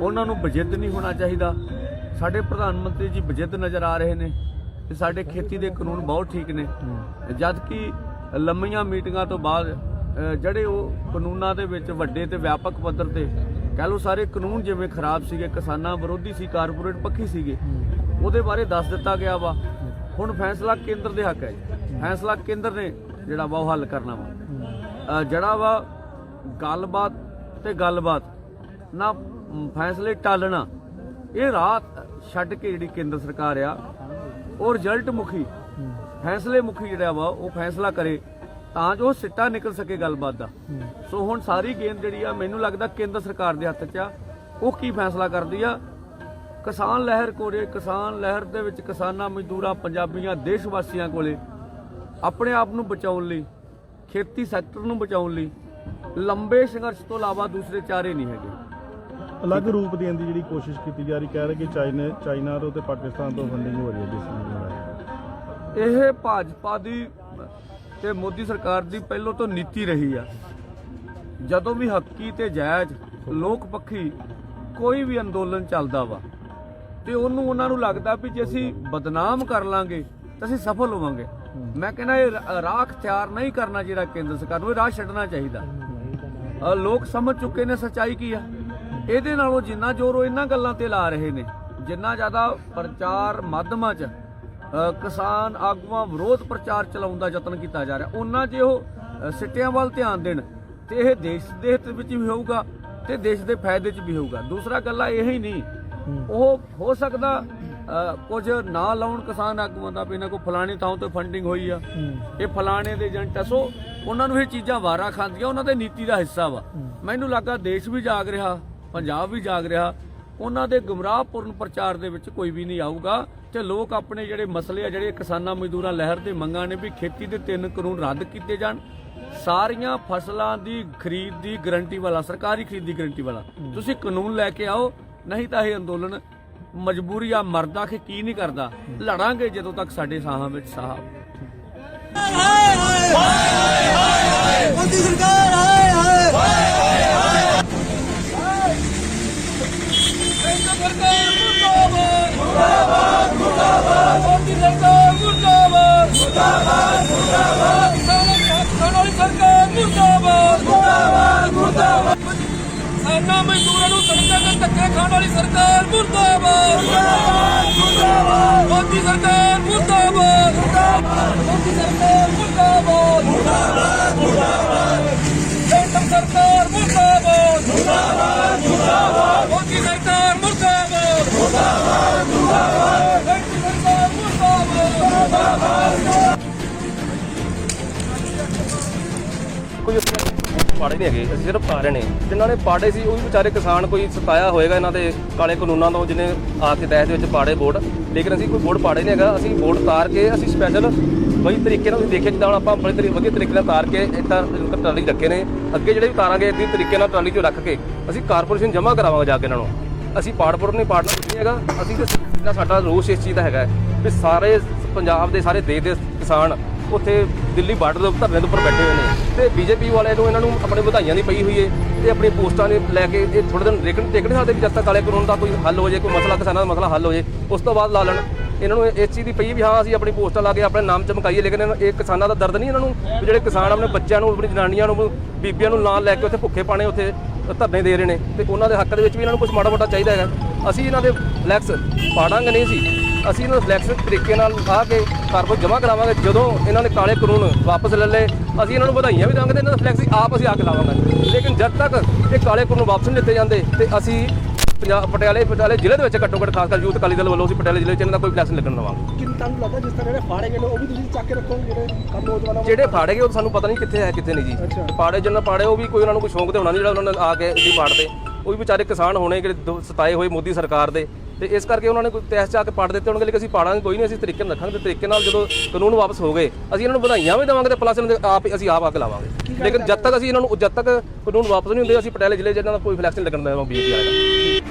ਉਹਨਾਂ ਨੂੰ ਬਜਿੱਦ ਨਹੀਂ ਹੋਣਾ ਚਾਹੀਦਾ। ਸਾਡੇ ਪ੍ਰਧਾਨ ਮੰਤਰੀ ਜੀ ਬਜਿੱਦ ਨਜ਼ਰ ਆ ਰਹੇ ਨੇ ਤੇ ਸਾਡੇ ਖੇਤੀ ਦੇ ਕਾਨੂੰਨ ਬਹੁਤ ਠੀਕ ਨੇ। ਜਦ ਕਿ ਲੰਮੀਆਂ ਮੀਟਿੰਗਾਂ ਤੋਂ ਬਾਅਦ ਜਿਹੜੇ ਉਹ ਕਾਨੂੰਨਾਂ ਦੇ ਵਿੱਚ ਵੱਡੇ ਤੇ ਵਿਆਪਕ ਪੱਧਰ ਤੇ, ਕਹਿ ਲਓ ਸਾਰੇ ਕਾਨੂੰਨ ਜਿਵੇਂ ਖਰਾਬ ਸੀਗੇ, ਕਿਸਾਨਾਂ ਵਿਰੋਧੀ ਸੀ, ਕਾਰਪੋਰੇਟ ਪੱਖੀ ਸੀਗੇ, ਉਹਦੇ ਬਾਰੇ ਦੱਸ ਦਿੱਤਾ ਗਿਆ ਵਾ। ਹੁਣ ਫੈਸਲਾ ਕੇਂਦਰ ਦੇ ਹੱਕ ਹੈ ਜੀ। ਫੈਸਲਾ ਕੇਂਦਰ ਨੇ ਜਿਹੜਾ ਵਾ ਉਹ ਹੱਲ ਕਰਨਾ ਵਾ। ਜਿਹੜਾ ਵਾ ਗੱਲਬਾਤ ਤੇ ਗੱਲਬਾਤ, ਨਾ ਫੈਸਲੇ ਟਾਲਣਾ। ਇਹ ਰਾਤ ਛੱਡ ਕੇ ਜਿਹੜੀ ਕੇਂਦਰ ਸਰਕਾਰ ਆ, ਉਹ ਰਿਜ਼ਲਟ ਮੁਖੀ, ਫੈਸਲੇ ਮੁਖੀ ਜਿਹੜਾ ਵਾ, ਉਹ ਫੈਸਲਾ ਕਰੇ, ਤਾਂ ਜੋ ਸਿੱਟਾ ਨਿਕਲ ਸਕੇ ਗੱਲਬਾਤ ਦਾ। ਸੋ ਹੁਣ ਸਾਰੀ ਗੇਂਦ ਜਿਹੜੀ ਆ, ਮੈਨੂੰ ਲੱਗਦਾ ਕੇਂਦਰ ਸਰਕਾਰ ਦੇ ਹੱਥ 'ਚ ਆ, ਉਹ ਕੀ ਫੈਸਲਾ ਕਰਦੀ ਆ? ਕਿਸਾਨ ਲਹਿਰ ਕੋਲੇ, ਕਿਸਾਨ ਲਹਿਰ ਦੇ ਵਿੱਚ ਕਿਸਾਨਾਂ, ਮਜ਼ਦੂਰਾਂ, ਪੰਜਾਬੀਆਂ ਦੇਸ਼ ਵਾਸੀਆਂ ਕੋਲੇ, ਆਪਣੇ ਆਪ ਨੂੰ ਬਚਾਉਣ ਲਈ, ਖੇਤੀ ਸੈਕਟਰ ਨੂੰ ਬਚਾਉਣ ਲਈ ਲੰਬੇ ਸੰਘਰਸ਼ ਤੋਂ ਇਲਾਵਾ ਦੂਸਰੇ ਚਾਰੇ ਨਹੀਂ ਹੈਗੇ। ਅਲੱਗ ਰੂਪ ਦੇਣ ਦੀ ਜਿਹੜੀ ਕੋਸ਼ਿਸ਼ ਕੀਤੀ ਜਾ ਰਹੀ ਕਹਿ ਰਹੇ ਕਿ ਚਾਈਨਾ ਚਾਈਨਾ ਤੋਂ ਤੇ ਪਾਕਿਸਤਾਨ ਤੋਂ ਫੰਡਿੰਗ ਹੋ ਰਹੀ ਹੈ ਜਿਸ ਇਹ ਭਾਜਪਾ ਦੀ ਤੇ ਮੋਦੀ ਸਰਕਾਰ ਦੀ ਪਹਿਲੋਂ ਤੋਂ ਨੀਤੀ ਰਹੀ ਆ। ਜਦੋਂ ਵੀ ਹੱਕੀ ਤੇ ਜਾਇਜ਼ ਲੋਕ ਪੱਖੀ ਕੋਈ ਵੀ ਅੰਦੋਲਨ ਚੱਲਦਾ ਵਾ ਤੇ ਉਹਨੂੰ ਉਹਨਾਂ ਨੂੰ ਲੱਗਦਾ ਵੀ ਜੇ ਅਸੀਂ ਬਦਨਾਮ ਕਰ ਲਾਂਗੇ ਤਾਂ ਅਸੀਂ ਸਫਲ ਹੋਵਾਂਗੇ। ਮੈਂ ਕਹਿੰਦਾ ਇਹ ਰਾ- ਰਾਹ ਅਖਤਿਆਰ ਨਹੀਂ ਕਰਨਾ ਜਿਹੜਾ ਕੇਂਦਰ ਸਰਕਾਰ ਨੂੰ ਇਹ ਰਾਹ ਛੱਡਣਾ ਚਾਹੀਦਾ। ਅ, ਲੋਕ ਸਮਝ ਚੁੱਕੇ ਨੇ ਸੱਚਾਈ ਕੀ ਆ? ਇਹਦੇ ਨਾਲੋਂ ਜਿੰਨਾ ਜ਼ੋਰ ਉਹ ਇਹਨਾਂ ਗੱਲਾਂ ਤੇ ਲਾ ਰਹੇ ਨੇ ਜਿੰਨਾ ਜ਼ਿਆਦਾ ਪ੍ਰਚਾਰ ਮਾਧਮਾਂ 'ਚ ਅ, ਕਿਸਾਨ ਆਗੂਆਂ ਵਿਰੋਧ ਪ੍ਰਚਾਰ ਚਲਾਉਣ ਦਾ ਯਤਨ ਕੀਤਾ ਜਾ ਰਿਹਾ। ਉਹਨਾਂ ਜੇ ਉਹ ਅ, ਸਿੱਟਿਆਂ ਵੱਲ ਧਿਆਨ ਦੇਣ ਤੇ ਇਹ ਦੇਸ਼ ਦੇ ਹਿੱਤ ਵਿੱਚ ਵੀ ਹੋਊਗਾ ਤੇ ਦੇਸ਼ ਦੇ ਫਾਇਦੇ 'ਚ ਵੀ ਹੋਊਗਾ। ਦੂਸਰਾ ਗੱਲਾਂ ਇਹ ਹੀ ਨਹੀਂ। ਉਹ ਹੋ ਸਕਦਾ ਕੁਝ ਨਾ ਲਾਉਣ ਕਿਸਾਨ ਆਗੂਆਂ ਦਾ ਵੀ ਇਹਨਾਂ ਕੋ ਫਲਾਣੀ ਥਾਂ ਤੇ ਫੰਡਿੰਗ ਹੋਈ ਆ। ਇਹ ਫਲਾਣੇ ਦੇ ਏਜੰਟ ਆ ਸੋ ਉਹਨਾਂ ਨੂੰ ਇਹ ਚੀਜ਼ਾਂ ਵਾਰਾ ਖਾਂਦੀਆਂ ਉਹਨਾਂ ਦੇ ਨੀਤੀ ਦਾ ਹਿੱਸਾ ਵਾ। ਮੈਨੂੰ ਲੱਗਾ ਦੇਸ਼ ਵੀ ਜਾਗ ਰਿਹਾ ਪੰਜਾਬ ਵੀ ਜਾਗ ਰਿਹਾ ਉਹਨਾਂ ਦੇ ਗੁੰਮਰਾਹਪੂਰਨ ਪ੍ਰਚਾਰ ਦੇ ਵਿੱਚ ਕੋਈ ਵੀ ਨਹੀਂ ਆਊਗਾ ਤੇ ਲੋਕ ਆਪਣੇ ਜਿਹੜੇ ਮਸਲੇ ਆ ਜਿਹੜੇ ਕਿਸਾਨਾਂ ਮਜ਼ਦੂਰਾਂ ਲਹਿਰ ਦੇ ਮੰਗਾਂ ਨੇ ਵੀ ਖੇਤੀ ਦੇ ਤਿੰਨ ਕਾਨੂੰਨ ਰੱਦ ਕੀਤੇ ਜਾਣ ਸਾਰੀਆਂ ਫਸਲਾਂ ਦੀ ਖਰੀਦ ਦੀ ਗਰੰਟੀ ਵਾਲਾ ਸਰਕਾਰੀ ਖਰੀਦ ਦੀ ਗਰੰਟੀ ਵਾਲਾ। ਤੁਸੀਂ ਕਾਨੂੰਨ ਲੈ ਕੇ ਆਓ ਨਹੀਂ ਤਾਂ ਇਹ ਅੰਦੋਲਨ ਮਜਬੂਰੀ ਆ, ਮਰਦਾ ਕਿ ਕੀ ਨਹੀਂ ਕਰਦਾ? ਲੜਾਂਗੇ ਜਦੋਂ ਤੱਕ ਸਾਡੇ ਸਾਹਾਂ ਵਿੱਚ ਸਾਹ ਮੋਦੀ ਸਰਕਾਰ ਹਾਏ ਹਾਏ ਕੇਂਦਰ ਸਰਕਾਰ ਮੁਰਦਾਬਾਦ ਮੁਰਦਾਬਾਦ ਮੁਰਦਾਬਾਦ ਵਾਲੀ ਸਰਕਾਰ ਮੁਰਦਾਬਾਦ। ਮੁਰਦਾਬਾਦ ਮੁਰਦਾਬਾਦ। ਮੋਦੀ ਸਰਕਾਰ ਮੁਰਦਾਬਾਦ। ਮੁਰਦਾਬਾਦ। ਮੋਦੀ ਸਰਕਾਰ ਮੁਰਦਾਬਾਦ। ਮੁਰਦਾਬਾਦ ਮੁਰਦਾਬਾਦ। ਕੇਂਦਰ ਸਰਕਾਰ ਮੁਰਦਾਬਾਦ। ਮੁਰਦਾਬਾਦ ਮੁਰਦਾਬਾਦ। ਮੋਦੀ ਸਰਕਾਰ ਮੁਰਦਾਬਾਦ। ਮੁਰਦਾਬਾਦ ਮੁਰਦਾਬਾਦ। ਕੇਂਦਰ ਸਰਕਾਰ ਮੁਰਦਾਬਾਦ। ਕੋਈ ਪਾੜੇ ਨਹੀਂ ਹੈਗੇ, ਅਸੀਂ ਸਿਰਫ ਪਾ ਰਹੇ ਨੇ। ਜਿਨ੍ਹਾਂ ਨੇ ਪਾੜੇ ਸੀ, ਉਹ ਵੀ ਵਿਚਾਰੇ ਕਿਸਾਨ ਕੋਈ ਸਤਾਇਆ ਹੋਏਗਾ ਇਹਨਾਂ ਦੇ ਕਾਲੇ ਕਾਨੂੰਨਾਂ ਤੋਂ, ਜਿਹਨੇ ਆ ਕੇ ਤਹਿਤ ਦੇ ਵਿੱਚ ਪਾੜੇ ਵੋਟ। ਲੇਕਿਨ ਅਸੀਂ ਕੋਈ ਵੋਟ ਪਾੜੇ ਨਹੀਂ ਹੈਗਾ, ਅਸੀਂ ਵੋਟ ਤਾਰ ਕੇ, ਅਸੀਂ ਸਪੈਸ਼ਲ ਬਈ ਤਰੀਕੇ ਨਾਲ ਤੁਸੀਂ ਦੇਖਿਆ, ਜਿੱਦਾਂ ਹੁਣ ਆਪਾਂ ਬੜੇ ਤਰੀਕੇ ਵਧੀਆ ਤਰੀਕੇ ਨਾਲ ਤਾਰ ਕੇ ਇੱਦਾਂ ਟਰਾਲੀ ਰੱਖੇ ਨੇ, ਅੱਗੇ ਜਿਹੜੇ ਵੀ ਤਾਰਾਂਗੇ, ਇਦਾਂ ਤਰੀਕੇ ਨਾਲ ਟਰਾਲੀ 'ਚੋਂ ਰੱਖ ਕੇ, ਅਸੀਂ ਕਾਰਪੋਰੇਸ਼ਨ ਜਮ੍ਹਾਂ ਕਰਾਵਾਂਗੇ ਜਾ ਕੇ ਇਹਨਾਂ ਨੂੰ। ਅਸੀਂ ਪਾੜਪੁਰ ਨਹੀਂ ਪਾੜਨਾ ਕੁਛ ਨਹੀਂ ਹੈਗਾ, ਅਸੀਂ ਤਾਂ ਜਿੰਨਾ ਸਾਡਾ ਰੋਸ ਇਸ ਚੀਜ਼ ਦਾ ਹੈਗਾ ਵੀ ਸਾਰੇ ਪੰਜਾਬ ਦੇ, ਸਾਰੇ ਦੇਸ਼ ਦੇ ਕਿਸਾਨ ਉੱਥੇ ਦਿੱਲੀ ਬਾਰਡਰ ਦੇ ਉੱਪਰ ਧਰਨੇ ਦੇ ਉੱਪਰ ਬੈਠੇ ਹੋਏ ਨੇ। ਤੇ ਬੀਜੇਪੀ ਵਾਲਿਆਂ ਨੂੰ ਇਹਨਾਂ ਨੂੰ ਆਪਣੇ ਵਧਾਈਆਂ ਦੀ ਪਈ ਹੋਈ ਏ ਤੇ ਆਪਣੀ ਪੋਸਟਾਂ ਦੇ ਲੈ ਕੇ ਇਹ ਥੋੜੇ ਦਿਨ ਰੇਕਣ ਟੇਕ ਨਹੀਂ ਸਕਦੇ ਵੀ ਜਦ ਤੱਕ ਕਾਲੇ ਕਾਨੂੰਨ ਦਾ ਕੋਈ ਹੱਲ ਹੋ ਜਾਏ ਕੋਈ ਮਸਲਾ ਕਿਸਾਨਾਂ ਦਾ ਮਸਲਾ ਹੱਲ ਹੋ ਜਾਏ ਉਸ ਤੋਂ ਬਾਅਦ ਲਾ ਲੈਣ ਇਹਨਾਂ ਨੂੰ ਇਸ ਚੀਜ਼ ਦੀ ਪਈ ਵੀ ਹਾਂ, ਅਸੀਂ ਆਪਣੀ ਪੋਸਟਾਂ ਲਾ ਕੇ ਆਪਣੇ ਨਾਮ ਚਮਕਾਈਏ, ਲੇਕਿਨ ਇਹਨਾਂ- ਇਹ ਕਿਸਾਨਾਂ ਦਾ ਦਰਦ ਨਹੀਂ ਇਹਨਾਂ ਨੂੰ ਵੀ ਜਿਹੜੇ ਕਿਸਾਨ ਆਪਣੇ ਬੱਚਿਆਂ ਨੂੰ, ਆਪਣੀ ਜਨਾਨੀਆਂ ਨੂੰ, ਬੀਬੀਆਂ ਨੂੰ ਨਾਲ ਲੈ ਕੇ ਉੱਥੇ ਭੁੱਖੇ ਪਾਣੇ, ਉੱਥੇ ਧਰਨੇ ਦੇ ਰਹੇ ਨੇ। ਤੇ ਉਹਨਾਂ ਦੇ ਹੱਕ ਦੇ ਵਿੱਚ ਵੀ ਇਹਨਾਂ ਨੂੰ ਕੁਝ ਮਾੜਾ ਮੋਟਾ ਚਾਹੀਦਾ ਹੈਗਾ। ਅਸੀਂ ਇਹਨਾਂ ਦੇ ਫਲੈਕਸ ਪਾੜਾਂਗੇ ਨਹੀਂ ਸੀ ਅਸੀਂ ਇਹਨਾਂ ਨੂੰ ਫਲੈਕਸ ਤਰੀਕੇ ਨਾਲ ਆ ਕੇ ਕਾਰਪੋਰੇਟ ਜਮ੍ਹਾਂ ਕਰਾਵਾਂਗੇ। ਜਦੋਂ ਇਹਨਾਂ ਨੇ ਕਾਲੇ ਕਾਨੂੰਨ ਵਾਪਸ ਲੈ ਲਏ ਅਸੀਂ ਇਹਨਾਂ ਨੂੰ ਵਧਾਈਆਂ ਵੀ ਦੇਵਾਂਗੇ ਤੇ ਇਹਨਾਂ ਦਾ ਫਲੈਕਸ ਆਪ ਅਸੀਂ ਆ ਕੇ ਲਾਵਾਂਗੇ। ਲੇਕਿਨ ਜਦ ਤੱਕ ਇਹ ਕਾਲੇ ਕਾਨੂੰਨ ਵਾਪਸ ਨਹੀਂ ਲਿੱਤੇ ਜਾਂਦੇ ਤੇ ਅਸੀਂ ਪੰਜਾਬ ਪਟਿਆਲੇ ਪਟਿਆਲੇ ਜ਼ਿਲ੍ਹੇ ਦੇ ਵਿੱਚ ਘੱਟੋ ਘੱਟ ਖਾਸ ਕਰ ਯੂਥ ਅਕਾਲੀ ਦਲ ਵੱਲੋਂ ਅਸੀਂ ਪਟਿਆਲੇ ਜ਼ਿਲ੍ਹੇ 'ਚ ਇਹਨਾਂ ਦਾ ਕੋਈ ਫਲੈਕਸ ਨਹੀਂ ਲੱਗਣ ਦੇਵਾਂਗੇ। ਕਿ ਤੁਹਾਨੂੰ ਲੱਗਦਾ ਜਿਸ ਤਰ੍ਹਾਂ ਜਿਹੜੇ ਫਾੜੇ ਗਏ ਨੇ ਉਹ ਵੀ ਤੁਸੀਂ ਚੱਕ ਕੇ ਰੱਖੋਗੇ ਜਿਹੜੇ ਕੰਮ ਨੌਜਵਾਨਾਂ ਵੱਲ? ਜਿਹੜੇ ਫਾੜੇ ਗਏ ਉਹ ਸਾਨੂੰ ਪਤਾ ਨਹੀਂ ਕਿੱਥੇ ਹੈ ਕਿੱਥੇ ਨਹੀਂ ਜੀ। ਪਾੜੇ ਜਿੰਨਾ ਪਾੜੇ ਉਹ ਵੀ ਕੋਈ ਉਹਨਾਂ ਨੂੰ ਕੋਈ ਸ਼ੌਂਕ ਤੇ ਹੋਣਾ ਨਹੀਂ ਜਿਹੜਾ ਉਹਨਾਂ ਨੇ ਆ ਕੇ ਦੀ ਪਾੜਦੇ ਉਹ ਵੀ ਵਿਚਾਰੇ ਕਿਸਾਨ ਹੋਣੇ ਜਿਹੜੇ ਸਤਾਏ ਹੋਏ ਮੋਦੀ ਸਰਕਾਰ ਦੇ। ਤੇ ਇਸ ਕਰਕੇ ਉਹਨਾਂ ਨੇ ਕੋਈ ਤੈਸ ਚ ਕੇ ਪਾੜ ਦਿੱਤੇ ਹੋਣਗੇ ਲੇਕਿਨ ਅਸੀਂ ਪਾੜਾਂਗੇ ਕੋਈ ਨਹੀਂ ਅਸੀਂ ਤਰੀਕੇ ਨਾਲ ਰੱਖਾਂਗੇ ਤੇ ਤਰੀਕੇ ਨਾਲ ਜਦੋਂ ਕਾਨੂੰਨ ਵਾਪਸ ਹੋ ਗਏ ਅਸੀਂ ਇਹਨਾਂ ਨੂੰ ਵਧਾਈਆਂ ਵੀ ਦੇਵਾਂਗੇ ਤੇ ਪਲੱਸ ਇਹਨਾਂ ਦੇ ਆਪ ਅਸੀਂ ਆਪ ਆ ਕੇ ਲਾਵਾਂਗੇ ਲੇਕਿਨ ਜਦ ਤੱਕ ਅਸੀਂ ਇਹਨਾਂ ਨੂੰ ਜਦ ਤੱਕ ਕਾਨੂੰਨ ਵਾਪਸ ਨਹੀਂ ਹੁੰਦੇ ਅਸੀਂ ਪਟਿਆਲੇ ਜ਼ਿਲ੍ਹੇ 'ਚ ਇਹਨਾਂ ਦਾ ਕੋਈ ਫਲੈਕਸ ਨਹੀਂ ਲੱਗਣ ਦੇਵਾਂਗੇ ਬੀਜੇਪੀ ਵਾਲੇ ਦਾ।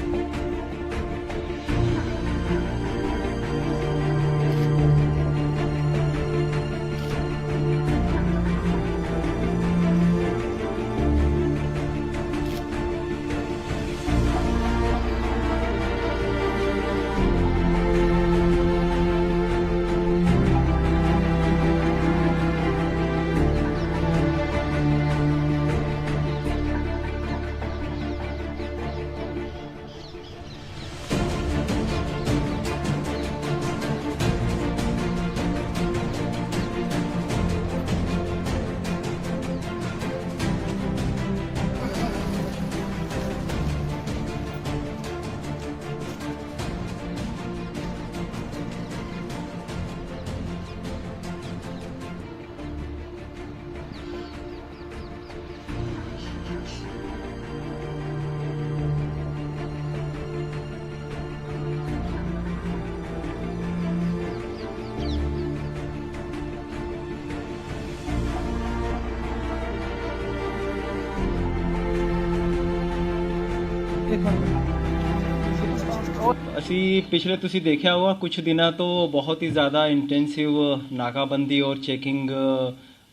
ਅਸੀਂ ਪਿਛਲੇ ਤੁਸੀਂ ਦੇਖਿਆ ਹੋਗਾ ਕੁਝ ਦਿਨਾਂ ਤੋਂ ਬਹੁਤ ਹੀ ਜ਼ਿਆਦਾ ਇੰਟੈਂਸਿਵ ਨਾਕਾਬੰਦੀ ਔਰ ਚੈਕਿੰਗ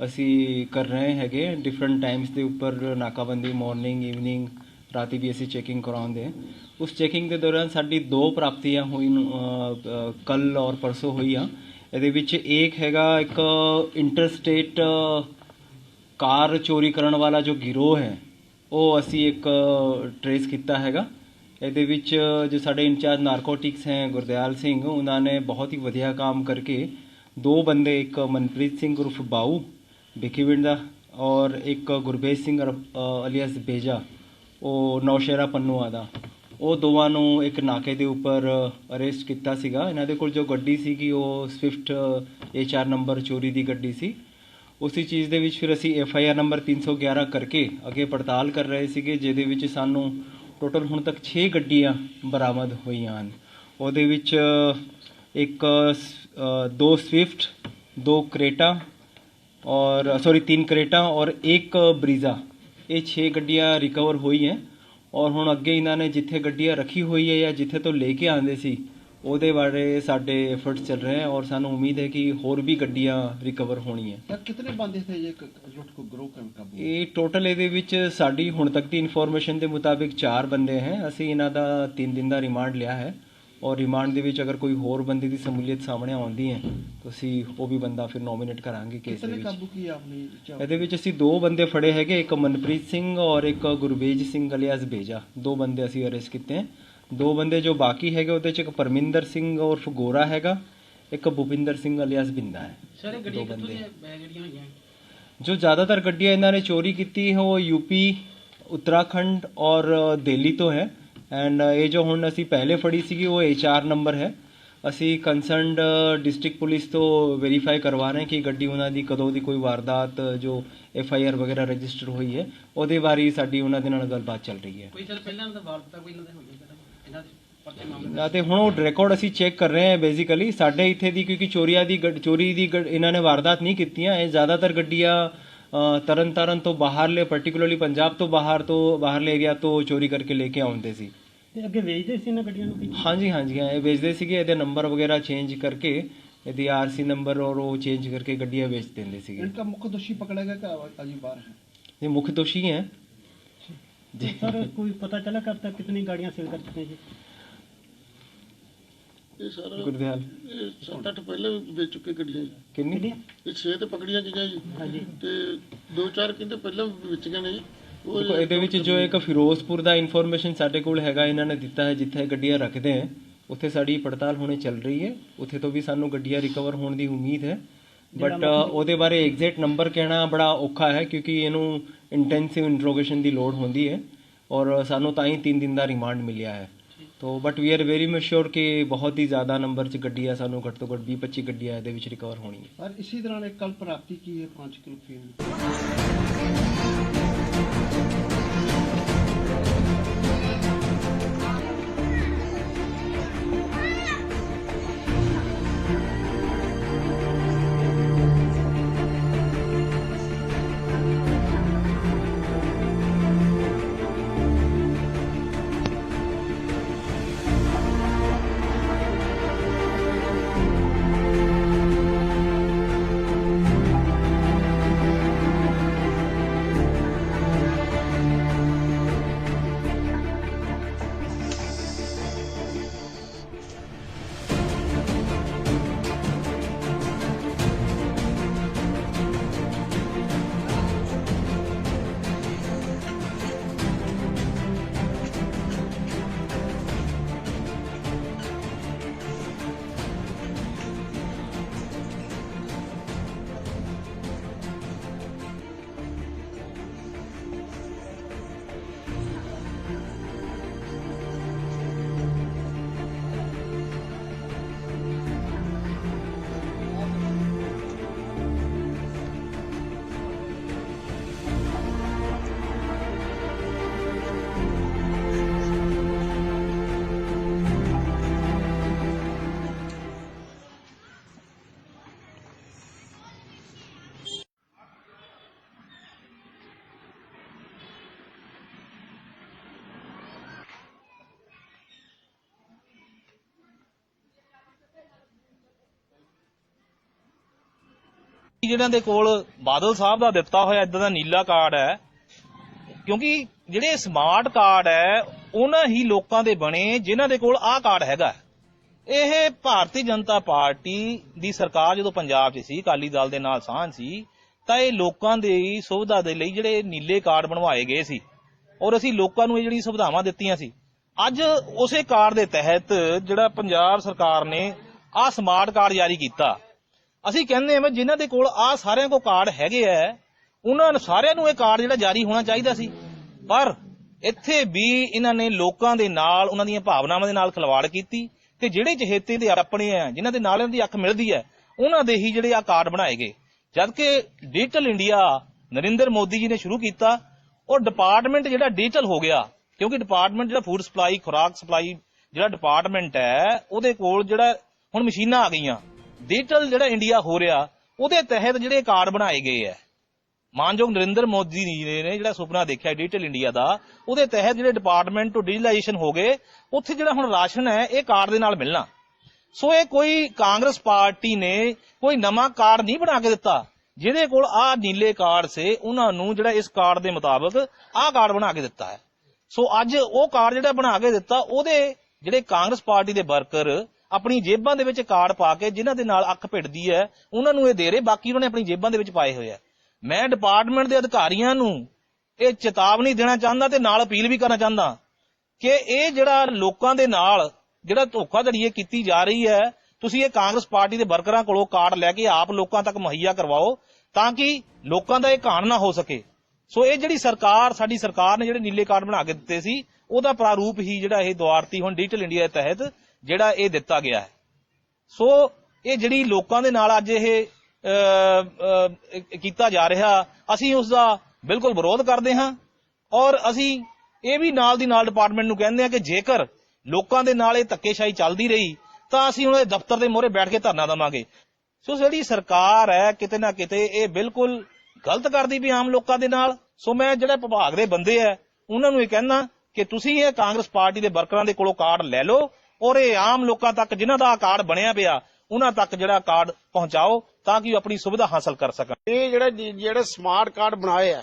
ਅਸੀਂ ਕਰ ਰਹੇ ਹੈਗੇ। ਡਿਫਰੈਂਟ ਟਾਈਮਸ ਦੇ ਉੱਪਰ ਨਾਕਾਬੰਦੀ ਮਾਰਨਿੰਗ ਈਵਨਿੰਗ ਰਾਤੀ ਵੀ ਅਸੀਂ ਚੈਕਿੰਗ ਕਰਾਉਂਦੇ ਹਾਂ। ਉਸ ਚੈਕਿੰਗ ਦੇ ਦੌਰਾਨ ਸਾਡੀ ਦੋ ਪ੍ਰਾਪਤੀਆਂ ਹੋਈ ਕੱਲ ਔਰ ਪਰਸੋਂ ਹੋਈਆਂ। ਇਹਦੇ ਵਿੱਚ ਇੱਕ ਹੈਗਾ ਇੱਕ ਇੰਟਰਸਟੇਟ ਕਾਰ ਚੋਰੀ ਕਰਨ ਵਾਲਾ ਜੋ ਗਿਰੋਹ ਹੈ, ਉਹ ਅਸੀਂ ਇੱਕ ਟਰੇਸ ਕੀਤਾ ਹੈਗਾ। ਇਹਦੇ ਵਿੱਚ ਜੋ ਸਾਡੇ ਇੰਚਾਰਜ ਨਾਰਕੋਟਿਕਸ ਹੈ, ਗੁਰਦਿਆਲ ਸਿੰਘ, ਉਹਨਾਂ ਨੇ ਬਹੁਤ ਹੀ ਵਧੀਆ ਕੰਮ ਕਰਕੇ ਦੋ ਬੰਦੇ, ਇੱਕ ਮਨਪ੍ਰੀਤ ਸਿੰਘ ਉਰਫ ਬਾਊ ਭਿੱਖੀਵਿੰਡ ਦਾ ਔਰ ਇੱਕ ਗੁਰਬੇਜ ਸਿੰਘ ਅਲੀਅਸ ਬੇਜਾ, ਉਹ ਨੌਸ਼ੇਰਾ ਪੰਨੂਆ ਦਾ। ਉਹ ਦੋਵਾਂ ਨੂੰ ਇੱਕ ਨਾਕੇ ਦੇ ਉੱਪਰ ਅਰੈਸਟ ਕੀਤਾ ਸੀਗਾ। ਇਹਨਾਂ ਦੇ ਕੋਲ ਜੋ ਗੱਡੀ ਸੀਗੀ, ਉਹ ਸਵਿਫਟ HR ਨੰਬਰ ਚੋਰੀ ਦੀ ਗੱਡੀ ਸੀ। ਉਸੇ ਚੀਜ਼ ਦੇ ਵਿੱਚ ਫਿਰ ਅਸੀਂ ਐੱਫ ਆਈ ਆਰ ਨੰਬਰ 311 ਕਰਕੇ ਅੱਗੇ ਪੜਤਾਲ ਕਰ ਰਹੇ ਸੀਗੇ, ਜਿਹਦੇ ਵਿੱਚ ਸਾਨੂੰ ਟੋਟਲ ਹੁਣ ਤੱਕ 6 ਗੱਡੀਆਂ ਬਰਾਮਦ ਹੋਈਆਂ ਹਨ। ਉਹਦੇ ਵਿੱਚ ਇੱਕ ਦੋ ਸਵਿਫਟ ਦੋ ਕ੍ਰੇਟਾ ਔਰ ਸੌਰੀ ਤਿੰਨ ਕ੍ਰੇਟਾ ਔਰ ਇੱਕ ਬਰੀਜ਼ਾ ਇਹ 6 ਗੱਡੀਆਂ ਰਿਕਵਰ ਹੋਈ ਹੈ। ਔਰ ਹੁਣ ਅੱਗੇ ਇਹਨਾਂ ਨੇ ਜਿੱਥੇ ਗੱਡੀਆਂ ਰੱਖੀ ਹੋਈ ਹੈ ਜਾਂ ਜਿੱਥੇ ਤੋਂ ਲੈ ਕੇ ਆਂਦੇ ਸੀ ਉਹਦੇ ਬਾਰੇ ਸਾਡੇ ਐਫਰਟਸ ਚੱਲ ਰਹੇ ਹਨ ਔਰ ਸਾਨੂੰ ਉਮੀਦ ਹੈ ਕਿ ਹੋਰ ਵੀ ਗੱਡੀਆਂ ਰਿਕਵਰ ਹੋਣੀਆਂ। ਤਾਂ ਕਿਤਨੇ ਬੰਦੇ ਥੇ ਇਹ ਲੁੱਟ ਕੋ ਗਰੋ ਕਰਨ ਕਾਬੂ? ਇਹ ਟੋਟਲ ਇਹਦੇ ਵਿੱਚ ਸਾਡੀ ਹੁਣ ਤੱਕ ਦੀ ਇਨਫੋਰਮੇਸ਼ਨ ਦੇ ਮੁਤਾਬਿਕ 4 ਬੰਦੇ ਹਨ ਅਸੀਂ ਇਹਨਾਂ ਦਾ 3 ਦਿਨ ਦਾ ਰਿਮਾਂਡ ਲਿਆ ਹੈ ਔਰ ਰਿਮਾਂਡ ਦੇ ਵਿੱਚ ਅਗਰ ਕੋਈ ਹੋਰ ਬੰਦੇ ਦੀ ਸਮੂਲੀਅਤ ਸਾਹਮਣੇ ਆਉਂਦੀ ਹੈ ਤਾਂ ਅਸੀਂ ਉਹ ਵੀ ਬੰਦਾ ਫਿਰ ਨੋਮੀਨੇਟ ਕਰਾਂਗੇ ਕੇਸ ਦੇ ਵਿੱਚ। ਇਹਦੇ ਵਿੱਚ ਅਸੀਂ ਦੋ ਬੰਦੇ ਫੜੇ ਹੈਗੇ ਇੱਕ ਮਨਪ੍ਰੀਤ ਸਿੰਘ ਔਰ ਇੱਕ ਗੁਰਬੇਜ ਸਿੰਘ ਅਲਿਆਸ ਬੇਜਾ। ਦੋ ਬੰਦੇ ਅਸੀਂ ਅਰੈਸਟ ਕੀਤੇ ਹਨ ਦੋ ਬੰਦੇ ਜੋ ਬਾਕੀ ਹੈਗੇ ਉਹਦੇ ਚ ਇੱਕ ਪਰਮਿੰਦਰ ਸਿੰਘ ਔਰ ਗੋਰਾ ਹੈਗਾ ਇੱਕ ਭੁਪਿੰਦਰ ਸਿੰਘ ਅਲਿਆਸ ਬਿੰਦਾ ਹੈ। ਸਾਰੇ ਦੋ ਬੰਦੇ। ਜਿਹੜੀਆਂ ਹੋਈਆਂ? ਜੋ ਜ਼ਿਆਦਾਤਰ ਗੱਡੀਆਂ ਇਹਨਾਂ ਨੇ ਚੋਰੀ ਕੀਤੀ ਹੈ ਉਹ ਯੂਪੀ ਉੱਤਰਾਖੰਡ ਔਰ ਦਿੱਲੀ ਤੋਂ ਹੈ। ਐਂਡ ਇਹ ਜੋ ਹੁਣ ਅਸੀਂ ਪਹਿਲੇ ਫੜੀ ਸੀਗੀ ਉਹ HR ਨੰਬਰ ਹੈ। ਅਸੀਂ ਕੰਸਰਨਡ ਡਿਸਟ੍ਰਿਕਟ ਪੁਲਿਸ ਤੋਂ ਵੈਰੀਫਾਈ ਕਰਵਾ ਰਹੇ ਕਿ ਗੱਡੀ ਉਹਨਾਂ ਦੀ ਕਦੋਂ ਦੀ ਕੋਈ ਵਾਰਦਾਤ ਜੋ FIR ਵਗੈਰਾ ਰਜਿਸਟਰ ਹੋਈ ਹੈ ਉਹਦੇ ਬਾਰੇ ਸਾਡੀ ਉਹਨਾਂ ਦੇ ਨਾਲ ਗੱਲਬਾਤ ਚੱਲ ਰਹੀ ਹੈ। ਕੋਈ ਸਰ ਪਹਿਲਾਂ ਦਾ ਵਾਰਤਾ ਕੋਈ ਦੇ ਹੋਈ ਹੈ ਇਹਨਾਂ ਦੇ ਪਰਚੇ ਮਾਮਲੇ ਨਾ ਤੇ ਹੁਣ ਉਹ ਰਿਕਾਰਡ ਅਸੀਂ ਚੈੱਕ ਕਰ ਰਹੇ ਹਾਂ ਬੇਸਿਕਲੀ ਸਾਡੇ ਇੱਥੇ ਦੀ ਕਿਉਂਕਿ ਚੋਰੀਆਂ ਦੀ ਗੱਡ- ਚੋਰੀ ਦੀ ਗੱਡ- ਇਹਨਾਂ ਨੇ ਵਾਰਦਾਤ ਨਹੀਂ ਕੀਤੀਆਂ ਇਹ ਜ਼ਿਆਦਾਤਰ ਗੱਡੀਆਂ ਅ, ਤਰਨ ਤਾਰਨ ਤੋਂ ਬਾਹਰਲੇ ਪਾਰਟਿਕੂਲਰਲੀ ਪੰਜਾਬ ਤੋਂ ਬਾਹਰ ਤੋਂ ਬਾਹਰਲੇ ਏਰੀਆ ਤੋਂ ਚੋਰੀ ਕਰਕੇ ਲੈ ਕੇ ਆਉਂਦੇ ਸੀ ਤੇ ਅੱਗੇ ਵੇਚਦੇ ਸੀ ਇਹਨਾਂ ਗੱਡੀਆਂ ਨੂੰ ਹਾਂਜੀ ਹਾਂਜੀ ਹਾਂ, ਇਹ ਵੇਚਦੇ ਸੀਗੇ ਇਹਦੇ ਨੰਬਰ ਵਗੈਰਾ ਚੇਂਜ ਕਰਕੇ ਇਹਦੀ ਆਰਸੀ ਨੰਬਰ ਔਰ ਉਹ ਚੇਂਜ ਕਰਕੇ ਗੱਡੀਆਂ ਵੇਚ ਦਿੰਦੇ ਸੀਗੇ इनका मुख्य दोषी पकड़ा गया क्या अभी बाहर है ਇਹ ਮੁੱਖ ਕੋਈ ਪਤਾ ਚੱਲਾ ਕਬ ਤੱਕ ਕਿਤਨੀ ਗਾੜੀਆਂ ਸੇਲ ਕਰ ਚੁੱਕੇ ਜੀ ਇਹ ਸਾਰਾ ਗੁਰਦਿਆਲ। ਇਹ ਸੱਤ ਅੱਠ ਪਹਿਲੇ ਵੀ ਵੇਚ ਚੁੱਕੇ ਗੱਡੀਆਂ ਜੀ। ਕਿੰਨੀ? ਇਹ 6 ਤੇ ਪਕੜੀਆਂ ਗਈਆਂ ਜੀ। ਹਾਂਜੀ। ਤੇ ਦੋ ਚਾਰ ਕਹਿੰਦੇ ਪਹਿਲਾਂ ਵੀ ਵੇਚ ਗਏ ਨੇ ਜੀ। ਉਹ ਦੇਖੋ ਇਹਦੇ ਵਿੱਚ ਜੋ ਇੱਕ ਫਿਰੋਜ਼ਪੁਰ ਦਾ ਇਨਫੋਰਮੇਸ਼ਨ ਸਾਡੇ ਕੋਲ ਹੈਗਾ ਇਹਨਾਂ ਨੇ ਦਿੱਤਾ ਹੈ ਜਿੱਥੇ ਗੱਡੀਆਂ ਰੱਖਦੇ ਹੈ ਉੱਥੇ ਸਾਡੀ ਪੜਤਾਲ ਹੁਣੇ ਚੱਲ ਰਹੀ ਹੈ। ਉੱਥੇ ਤੋਂ ਵੀ ਸਾਨੂੰ ਗੱਡੀਆਂ ਰਿਕਵਰ ਹੋਣ ਦੀ ਉਮੀਦ ਹੈ। ਬਟ ਉਹਦੇ ਬਾਰੇ ਐਗਜ਼ੈਕਟ ਨੰਬਰ ਕਹਿਣਾ ਬੜਾ ਔਖਾ ਹੈ ਕਿਉਂਕਿ ਇਹਨੂੰ ਇੰਟੈਂਸਿਵ ਇੰਟਰੋਗੇਸ਼ਨ ਦੀ ਲੋੜ ਹੁੰਦੀ ਹੈ ਔਰ ਸਾਨੂੰ ਤਾਂ ਹੀ 3 ਦਿਨ ਦਾ ਰਿਮਾਂਡ ਮਿਲਿਆ ਹੈ। ਤੋ but we are very much ਕਿ ਬਹੁਤ ਹੀ ਜ਼ਿਆਦਾ ਨੰਬਰ 'ਚ ਗੱਡੀਆਂ ਸਾਨੂੰ ਘੱਟ ਤੋਂ ਘੱਟ 20 25 ਗੱਡੀਆਂ ਇਹਦੇ ਵਿੱਚ ਰਿਕਵਰ ਹੋਣੀ ਹੈ ਔਰ ਇਸੇ ਤਰ੍ਹਾਂ ਇੱਕ ਕੱਲ ਪ੍ਰਾਪਤੀ ਕੀ ਹੈ? 5 ਕਿਲੋ ਫੀਮ ਜਿਹਨਾਂ ਦੇ ਕੋਲ ਬਾਦਲ ਸਾਹਿਬ ਦਾ ਦਿੱਤਾ ਹੋਇਆ ਇਦਾਂ ਦਾ ਨੀਲਾ ਕਾਰਡ ਹੈ, ਕਿਉਂਕਿ ਜਿਹੜੇ ਸਮਾਰਟ ਕਾਰਡ ਹੈ, ਉਹਨਾਂ ਹੀ ਲੋਕਾਂ ਦੇ ਬਣੇ ਜਿਨ੍ਹਾਂ ਦੇ ਕੋਲ ਆਹ ਕਾਰਡ ਹੈਗਾ। ਇਹ ਭਾਰਤੀ ਜਨਤਾ ਪਾਰਟੀ ਦੀ ਸਰਕਾਰ ਜਦੋਂ ਪੰਜਾਬ 'ਚ ਸੀ, ਅਕਾਲੀ ਦਲ ਦੇ ਨਾਲ ਸਾਂਝ ਸੀ, ਤਾਂ ਇਹ ਲੋਕਾਂ ਦੀ ਸੁਵਿਧਾ ਦੇ ਲਈ ਜਿਹੜੇ ਨੀਲੇ ਕਾਰਡ ਬਣਵਾਏ ਗਏ ਸੀ। ਔਰ ਅਸੀਂ ਲੋਕਾਂ ਨੂੰ ਇਹ ਜਿਹੜੀ ਸੁਵਿਧਾਵਾਂ ਦਿੱਤੀਆਂ ਸੀ। ਅੱਜ ਉਸੇ ਕਾਰਡ ਦੇ ਤਹਿਤ ਜਿਹੜਾ ਪੰਜਾਬ ਸਰਕਾਰ ਨੇ ਆ ਸਮਾਰਟ ਕਾਰਡ ਜਾਰੀ ਕੀਤਾ। ਅਸੀਂ ਕਹਿੰਦੇ ਹਾਂ ਜਿਨ੍ਹਾਂ ਦੇ ਕੋਲ ਆ ਸਾਰਿਆਂ ਕੋਲ ਕਾਰਡ ਹੈਗੇ ਆ, ਉਹਨਾਂ ਸਾਰਿਆਂ ਨੂੰ ਇਹ ਕਾਰਡ ਜਿਹੜਾ ਜਾਰੀ ਹੋਣਾ ਚਾਹੀਦਾ ਸੀ। ਪਰ ਇੱਥੇ ਵੀ ਇਹਨਾਂ ਨੇ ਲੋਕਾਂ ਦੇ ਨਾਲ, ਉਹਨਾਂ ਦੀਆਂ ਭਾਵਨਾਵਾਂ ਦੇ ਨਾਲ ਖਿਲਵਾੜ ਕੀਤੀ ਤੇ ਜਿਹੜੇ ਚਹੇਤੇ ਦੇ ਆਪਣੇ ਆ, ਜਿਨ੍ਹਾਂ ਦੇ ਨਾਲ ਇਹਨਾਂ ਦੀ ਅੱਖ ਮਿਲਦੀ ਹੈ ਉਹਨਾਂ ਦੇ ਹੀ ਜਿਹੜੇ ਆ ਕਾਰਡ ਬਣਾਏ ਗਏ। ਜਦਕਿ ਡਿਜੀਟਲ ਇੰਡੀਆ ਨਰਿੰਦਰ ਮੋਦੀ ਜੀ ਨੇ ਸ਼ੁਰੂ ਕੀਤਾ, ਉਹ ਡਿਪਾਰਟਮੈਂਟ ਜਿਹੜਾ ਡਿਜੀਟਲ ਹੋ ਗਿਆ, ਕਿਉਂਕਿ ਡਿਪਾਰਟਮੈਂਟ ਜਿਹੜਾ ਫੂਡ ਸਪਲਾਈ ਖੁਰਾਕ ਸਪਲਾਈ ਜਿਹੜਾ ਡਿਪਾਰਟਮੈਂਟ ਹੈ, ਉਹਦੇ ਕੋਲ ਜਿਹੜਾ ਹੁਣ ਮਸ਼ੀਨਾਂ ਆ ਗਈਆਂ। ਡਿਜੀਟਲ ਜਿਹੜਾ ਇੰਡੀਆ ਹੋ ਰਿਹਾ, ਉਹਦੇ ਤਹਿਤ ਜਿਹੜੇ ਕਾਰਡ ਬਣਾਏ ਗਏ ਆ ਮਾਨਯੋਗ ਨਰਿੰਦਰ ਮੋਦੀ ਜੀ ਨੇ ਜਿਹੜਾ ਸੁਪਨਾ ਦੇਖਿਆ ਡਿਜੀਟਲ ਇੰਡੀਆ ਦਾ, ਉਹਦੇ ਤਹਿਤ ਜਿਹੜੇ ਡਿਪਾਰਟਮੈਂਟ ਤੋਂ ਡਿਜੀਟਲਾਈਜੇਸ਼ਨ ਹੋ ਗਏ, ਉੱਥੇ ਜਿਹੜਾ ਹੁਣ ਰਾਸ਼ਨ ਹੈ ਇਹ ਕਾਰਡ ਦੇ ਨਾਲ ਮਿਲਣਾ। ਸੋ ਇਹ ਕੋਈ ਕਾਂਗਰਸ ਪਾਰਟੀ ਨੇ ਕੋਈ ਨਵਾਂ ਕਾਰਡ ਨਹੀਂ ਬਣਾ ਕੇ ਦਿੱਤਾ, ਜਿਹਦੇ ਕੋਲ ਆਹ ਨੀਲੇ ਕਾਰਡ ਸੇ, ਉਹਨਾਂ ਨੂੰ ਜਿਹੜਾ ਇਸ ਕਾਰਡ ਦੇ ਮੁਤਾਬਕ ਆਹ ਕਾਰਡ ਬਣਾ ਕੇ ਦਿੱਤਾ ਹੈ। ਸੋ ਅੱਜ ਉਹ ਕਾਰਡ ਜਿਹੜਾ ਬਣਾ ਕੇ ਦਿੱਤਾ, ਉਹਦੇ ਜਿਹੜੇ ਕਾਂਗਰਸ ਪਾਰਟੀ ਦੇ ਵਰਕਰ ਆਪਣੀ ਜੇਬਾਂ ਦੇ ਵਿੱਚ ਕਾਰਡ ਪਾ ਕੇ ਜਿਨ੍ਹਾਂ ਦੇ ਨਾਲ ਅੱਖ ਭਿੜਦੀ ਹੈ, ਉਹਨਾਂ ਨੂੰ ਇਹ ਦੇ ਰਹੇ, ਬਾਕੀ ਉਹਨਾਂ ਨੇ ਆਪਣੀ ਜੇਬਾਂ ਦੇ ਵਿੱਚ ਪਾਏ ਹੋਏ ਆ। ਮੈਂ ਡਿਪਾਰਟਮੈਂਟ ਦੇ ਅਧਿਕਾਰੀਆਂ ਨੂੰ ਇਹ ਚੇਤਾਵਨੀ ਦੇਣਾ ਚਾਹੁੰਦਾ ਤੇ ਨਾਲ ਅਪੀਲ ਵੀ ਕਰਨਾ ਚਾਹੁੰਦਾ ਕਿ ਇਹ ਜਿਹੜਾ ਲੋਕਾਂ ਦੇ ਨਾਲ ਜਿਹੜਾ ਧੋਖਾਧੜੀ ਕੀਤੀ ਜਾ ਰਹੀ ਹੈ, ਤੁਸੀਂ ਇਹ ਕਾਂਗਰਸ ਪਾਰਟੀ ਦੇ ਵਰਕਰਾਂ ਕੋਲੋਂ ਕਾਰਡ ਲੈ ਕੇ ਆਪ ਲੋਕਾਂ ਤੱਕ ਮੁਹੱਈਆ ਕਰਵਾਓ ਤਾਂ ਕਿ ਲੋਕਾਂ ਦਾ ਇਹ ਘਾਣ ਨਾ ਹੋ ਸਕੇ। ਸੋ ਇਹ ਜਿਹੜੀ ਸਰਕਾਰ, ਸਾਡੀ ਸਰਕਾਰ ਨੇ ਜਿਹੜੇ ਨੀਲੇ ਕਾਰਡ ਬਣਾ ਕੇ ਦਿੱਤੇ ਸੀ, ਉਹਦਾ ਪ੍ਰਾਰੂਪ ਹੀ ਜਿਹੜਾ ਇਹ ਦੁਆਰਤੀ ਹੁਣ ਡਿਜੀਟਲ ਇੰਡੀਆ ਦੇ ਤਹਿਤ ਜਿਹੜਾ ਇਹ ਦਿੱਤਾ ਗਿਆ ਹੈ। ਸੋ ਇਹ ਜਿਹੜੀ ਲੋਕਾਂ ਦੇ ਨਾਲ ਅੱਜ ਇਹ ਕੀਤਾ ਜਾ ਰਿਹਾ, ਅਸੀਂ ਉਸ ਦਾ ਬਿਲਕੁਲ ਵਿਰੋਧ ਕਰਦੇ ਹਾਂ ਔਰ ਅਸੀਂ ਇਹ ਵੀ ਨਾਲ ਦੀ ਨਾਲ ਡਿਪਾਰਟਮੈਂਟ ਨੂੰ ਕਹਿੰਦੇ ਆ ਕਿ ਜੇਕਰ ਲੋਕਾਂ ਦੇ ਨਾਲ ਇਹ ਧੱਕੇਸ਼ਾਹੀ ਚੱਲਦੀ ਰਹੀ, ਤਾਂ ਅਸੀਂ ਹੁਣ ਦੇ ਦਫ਼ਤਰ ਦੇ ਮੋਹਰੇ ਬੈਠ ਕੇ ਧਰਨਾ ਦੇਵਾਂਗੇ। ਸੋ ਜਿਹੜੀ ਸਰਕਾਰ ਹੈ, ਕਿਤੇ ਨਾ ਕਿਤੇ ਇਹ ਬਿਲਕੁਲ ਗਲਤ ਕਰਦੀ ਵੀ ਆਮ ਲੋਕਾਂ ਦੇ ਨਾਲ। ਸੋ ਮੈਂ ਜਿਹੜੇ ਵਿਭਾਗ ਦੇ ਬੰਦੇ ਆ ਉਹਨਾਂ ਨੂੰ ਇਹ ਕਹਿਣਾ ਕਿ ਤੁਸੀਂ ਇਹ ਕਾਂਗਰਸ ਪਾਰਟੀ ਦੇ ਵਰਕਰਾਂ ਦੇ ਕੋਲੋਂ ਕਾਰਡ ਲੈ ਲਓ ਔਰ ਇਹ ਆਮ ਲੋਕਾਂ ਤੱਕ ਜਿਨ੍ਹਾਂ ਦਾ ਕਾਰਡ ਬਣਿਆ ਪਿਆ, ਉਹਨਾਂ ਤੱਕ ਜਿਹੜਾ ਕਾਰਡ ਪਹੁੰਚਾਓ ਤਾਂ ਕਿ ਉਹ ਆਪਣੀ ਸੁਵਿਧਾ ਹਾਸਲ ਕਰ ਸਕਣ। ਇਹ ਜਿਹੜੇ ਜਿਹੜੇ ਸਮਾਰਟ ਕਾਰਡ ਬਣਾਏ ਆ,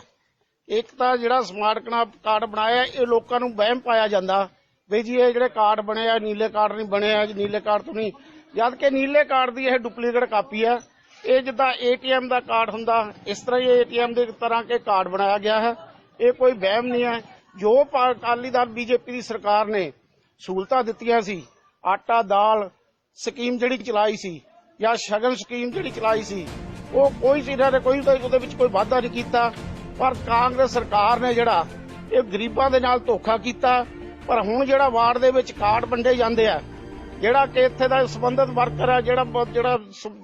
ਇੱਕ ਤਾਂ ਜਿਹੜਾ ਸਮਾਰਟ ਕਾਰਡ ਬਣਾਇਆ ਇਹ ਲੋਕਾਂ ਨੂੰ ਵਹਿਮ ਪਾਇਆ ਜਾਂਦਾ ਵੀ ਜੀ ਇਹ ਜਿਹੜੇ ਕਾਰਡ ਬਣੇ ਆ, ਨੀਲੇ ਕਾਰਡ ਨਹੀਂ ਬਣੇ ਆ, ਨੀਲੇ ਕਾਰਡ ਤੋਂ ਨਹੀਂ। ਜਦ ਕਿ ਨੀਲੇ ਕਾਰਡ ਦੀ ਇਹ ਡੁਪਲੀਕੇਟ ਕਾਪੀ ਆ, ਇਹ ਜਿੱਦਾਂ ਏਟੀਐਮ ਦਾ ਕਾਰਡ ਹੁੰਦਾ, ਇਸ ਤਰ੍ਹਾਂ ਹੀ ਏਟੀਐਮ ਦੇ ਤਰ੍ਹਾਂ ਕੇ ਕਾਰਡ ਬਣਾਇਆ ਗਿਆ ਹੈ। ਇਹ ਕੋਈ ਵਹਿਮ ਨਹੀਂ ਹੈ। ਜੋ ਅਕਾਲੀ ਦਲ ਬੀਜੇਪੀ ਦੀ ਸਰਕਾਰ ਨੇ ਸਹੂਲਤਾਂ ਦਿੱਤੀਆਂ ਸੀ। ਆਟਾ, ਦਾਲ ਸਕੀਮ ਜਿਹੜੀ ਚਲਾਈ ਸੀ ਜਾਂ ਸ਼ਗਨ ਸਕੀਮ ਜਿਹੜੀ ਚਲਾਈ ਸੀ, ਉਹ ਕੋਈ ਇਹਨਾਂ ਨੇ, ਕੋਈ ਤਾਂ ਉਹਦੇ ਵਿੱਚ ਕੋਈ ਵਾਅਦਾ ਨਹੀਂ ਕੀਤਾ। ਪਰ ਕਾਂਗਰਸ ਸਰਕਾਰ ਨੇ ਜਿਹੜਾ, ਇਹ ਗਰੀਬਾਂ ਦੇ ਨਾਲ ਧੋਖਾ ਕੀਤਾ। ਪਰ ਹੁਣ ਜਿਹੜਾ ਵਾਰਡ ਦੇ ਵਿੱਚ ਕਾਰਡ ਵੰਡੇ ਜਾਂਦੇ ਆ, ਜਿਹੜਾ ਕਿ ਇੱਥੇ ਦਾ ਸੰਬੰਧਿਤ ਵਰਕਰ ਆ, ਜਿਹੜਾ ਜਿਹੜਾ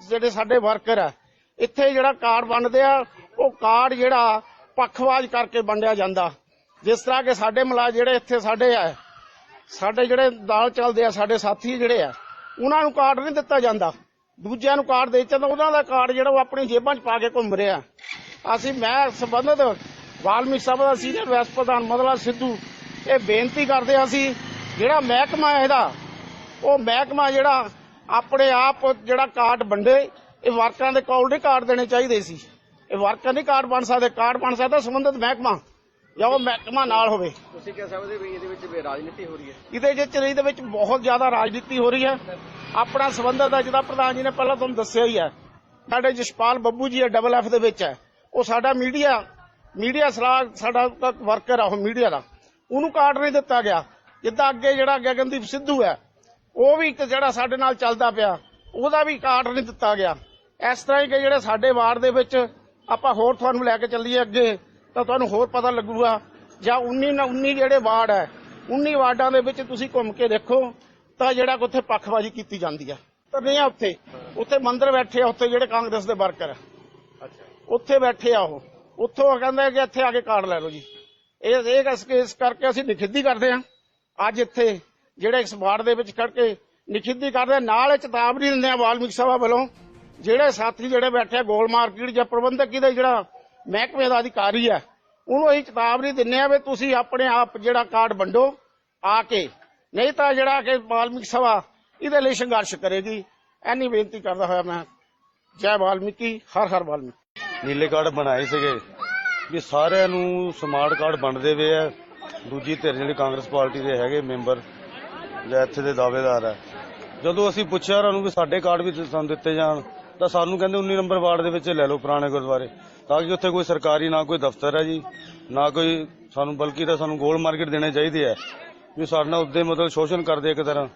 ਜਿਹੜੇ ਸਾਡੇ ਵਰਕਰ ਆ, ਇੱਥੇ ਜਿਹੜਾ ਕਾਰਡ ਵੰਡਦੇ ਆ, ਉਹ ਕਾਰਡ ਜਿਹੜਾ ਪੱਖਵਾਜ ਕਰਕੇ ਵੰਡਿਆ ਜਾਂਦਾ। ਜਿਸ ਤਰ੍ਹਾਂ ਕਿ ਸਾਡੇ ਮਲਾ ਜਿਹੜੇ ਇੱਥੇ ਸਾਡੇ ਆ ਸਾਡੇ ਜਿਹੜੇ ਦਾਲ ਚੱਲਦੇ ਆ, ਸਾਡੇ ਸਾਥੀ ਜਿਹੜੇ ਆ, ਉਹਨਾਂ ਨੂੰ ਕਾਰਡ ਨਹੀਂ ਦਿੱਤਾ ਜਾਂਦਾ। ਦੂਜਿਆਂ ਨੂੰ ਕਾਰਡ ਦੇ ਜਾਂਦਾ ਉਹਨਾਂ ਦਾ ਕਾਰਡ ਜਿਹੜਾ ਉਹ ਆਪਣੀ ਜੇਬਾਂ 'ਚ ਪਾ ਕੇ ਘੁੰਮ ਰਿਹਾ। ਅਸੀਂ, ਮੈਂ ਸੰਬੰਧਿਤ ਵਾਲਮੀਕ ਸਭਾ ਦਾ ਸੀਨੀਅਰ ਵਾਈਸ ਪ੍ਰਧਾਨ ਮਦਲਾ ਸਿੱਧੂ, ਇਹ ਬੇਨਤੀ ਕਰਦੇ ਹਾਂ ਅਸੀਂ, ਜਿਹੜਾ ਮਹਿਕਮਾ ਇਹਦਾ, ਉਹ ਮਹਿਕਮਾ ਜਿਹੜਾ ਆਪਣੇ ਆਪ ਜਿਹੜਾ ਕਾਰਡ ਵੰਡੇ, ਇਹ ਵਰਕਰਾਂ ਦੇ ਕੋਲ ਨਹੀਂ ਕਾਰਡ ਦੇਣੇ ਚਾਹੀਦੇ ਸੀ। ਇਹ ਵਰਕਰ ਨਹੀਂ ਕਾਰਡ ਬਣ ਸਕਦੇ ਕਾਰਡ ਬਣ ਸਕਦਾ ਸੰਬੰਧਿਤ ਮਹਿਕਮਾ। ਜਾਂ ਉਹ ਮਹਿਕਮਾ ਨਾਲ ਹੋਵੇ। ਤੁਸੀਂ ਕਹਿ ਸਕਦੇ ਵੀ ਇਹਦੇ ਵਿੱਚ ਰਾਜਨੀਤੀ ਹੋ ਰਹੀ ਹੈ। ਇਹਦੇ ਵਿੱਚ ਇਹਦੇ ਵਿੱਚ ਬਹੁਤ ਜ਼ਿਆਦਾ ਰਾਜਨੀਤੀ ਹੋ ਰਹੀ ਹੈ। ਆਪਣਾ ਸੰਬੰਧਤ ਹੈ ਜਿਹਦਾ ਪ੍ਰਧਾਨ ਜੀ ਨੇ ਪਹਿਲਾਂ ਤੁਹਾਨੂੰ ਦੱਸਿਆ ਹੀ ਹੈ। ਸਾਡੇ ਜਸ਼ਪਾਲ ਬੱਬੂ ਜੀ ਹੈ ਡਬਲ ਐਫ ਦੇ ਵਿੱਚ ਹੈ। ਉਹ ਸਾਡਾ ਮੀਡੀਆ ਮੀਡੀਆ ਸਲਾਹ ਸਾਡਾ ਵਰਕਰ ਆ ਉਹ ਮੀਡੀਆ ਦਾ। ਉਹਨੂੰ ਕਾਰਡ ਨਹੀਂ ਦਿੱਤਾ ਗਿਆ। ਜਿੱਦਾਂ ਅੱਗੇ ਜਿਹੜਾ ਗਗਨਦੀਪ ਸਿੱਧੂ ਹੈ ਉਹ ਵੀ ਇੱਕ ਜਿਹੜਾ ਸਾਡੇ ਨਾਲ ਚੱਲਦਾ ਪਿਆ ਉਹਦਾ ਵੀ ਕਾਰਡ ਨਹੀਂ ਦਿੱਤਾ ਗਿਆ। ਇਸ ਤਰ੍ਹਾਂ ਹੀ ਕਿ ਜਿਹੜੇ ਸਾਡੇ ਵਾਰਡ ਦੇ ਵਿੱਚ ਆਪਾਂ ਹੋਰ ਤੁਹਾਨੂੰ ਲੈ ਕੇ ਚੱਲੀਏ ਅੱਗੇ। ਤਾਂ ਤੁਹਾਨੂੰ ਹੋਰ ਪਤਾ ਲੱਗੂਗਾ। ਜਾਂ 19 ਨਾ 19 ਜਿਹੜੇ ਵਾਰਡ ਹੈ 19 ਵਾਰਡਾਂ ਦੇ ਵਿੱਚ ਤੁਸੀਂ ਘੁੰਮ ਕੇ ਦੇਖੋ ਤਾਂ ਜਿਹੜਾ ਉੱਥੇ ਪੱਖਬਾਜ਼ੀ ਕੀਤੀ ਜਾਂਦੀ ਹੈ। ਤਾਂ ਨਹੀਂ ਆ ਉੱਥੇ। ਉੱਥੇ ਮੰਦਰ ਬੈਠੇ ਆ ਉੱਥੇ ਜਿਹੜੇ ਕਾਂਗਰਸ ਦੇ ਵਰਕਰ ਆ। ਉੱਥੇ ਬੈਠੇ ਆ ਉਹ। ਉੱਥੋਂ ਉਹ ਕਹਿੰਦੇ ਕਿ ਇੱਥੇ ਆ ਕੇ ਕਾਰਡ ਲੈ ਲਓ ਜੀ। ਇਹ ਇਹ ਇਸ ਕਰਕੇ ਅਸੀਂ ਨਿਖਿੱਧੀ ਕਰਦੇ ਆ ਅੱਜ ਇੱਥੇ ਜਿਹੜੇ ਇਸ ਵਾਰਡ ਦੇ ਵਿੱਚ ਖੜ ਕੇ ਨਿਖਿੱਧੀ ਕਰਦੇ ਨਾਲ ਇਹ ਚੇਤਾਵਨੀ ਦਿੰਦੇ ਆ ਵਾਲਮੀਕ ਸਭਾ ਵੱਲੋਂ। ਜਿਹੜੇ ਸਾਥੀ ਜਿਹੜੇ ਬੈਠੇ ਗੋਲ ਮਾਰਕੀਟ ਜਾਂ ਪ੍ਰਬੰਧਕ ਇਹਦਾ ਜਿਹੜਾ ਮਹਿਕਮੇ ਦਾ ਅਧਿਕਾਰੀ ਆ ਉਹਨੂੰ ਅਸੀਂ ਚੇਤਾਵਨੀ ਦਿੰਦੇ ਆ ਵੀ ਤੁਸੀਂ ਆਪਣੇ ਆਪ ਜਿਹੜਾ ਕਾਰਡ ਵੰਡੋ, ਆ ਕੇ। ਨਹੀਂ ਤਾਂ ਜਿਹੜਾ ਕਿ ਵਾਲਮੀਕ ਸਭਾ, ਇਹਦੇ ਲਈ ਸੰਘਰਸ਼ ਕਰੇਗੀ। ਐਨੀ ਬੇਨਤੀ ਕਰਦਾ ਹੋਇਆ ਮੈਂ। ਜੈ ਵਾਲਮੀਕੀ, ਹਰ ਹਰ ਵਾਲਮੀਕੀ। ਨੀਲੇ ਕਾਰਡ ਬਣਾਏ ਸੀਗੇ ਵੀ ਸਾਰਿਆਂ ਨੂੰ ਸਮਾਰਟ ਕਾਰਡ ਵੰਡਦੇ ਵੇ ਆ। ਦੂਜੀ ਧਿਰ ਜਿਹੜੀ ਕਾਂਗਰਸ ਪਾਰਟੀ ਦੇ ਹੈਗੇ ਮੈਂਬਰ ਜਾਂ ਇੱਥੇ ਦੇ ਦਾਅਵੇਦਾਰ ਹੈ ਜਦੋਂ ਅਸੀਂ ਪੁੱਛਿਆ ਉਹਨਾਂ ਨੂੰ ਵੀ ਸਾਡੇ ਕਾਰਡ ਵੀ ਸਾਨੂੰ ਦਿੱਤੇ ਜਾਣ, ਤਾਂ ਸਾਨੂੰ ਕਹਿੰਦੇ 19 ਨੰਬਰ ਵਾਰਡ ਦੇ ਵਿੱਚ ਲੈ ਲਓ ਪੁਰਾਣੇ ਗੁਰਦੁਆਰੇ। ਤਾਂ ਕਿ ਉੱਥੇ ਕੋਈ ਸਰਕਾਰੀ ਨਾ ਕੋਈ ਦਫ਼ਤਰ ਹੈ ਜੀ, ਨਾ ਕੋਈ ਸਾਨੂੰ, ਬਲਕਿ ਤਾਂ ਸਾਨੂੰ ਗੋਲ ਮਾਰਕੀਟ ਦੇਣੇ ਚਾਹੀਦੇ ਹੈ ਵੀ ਸਾਡੇ ਨਾਲ ਉੱਦੇ ਮਤਲਬ ਸ਼ੋਸ਼ਣ ਕਰਦੇ ਇੱਕ ਤਰ੍ਹਾਂ,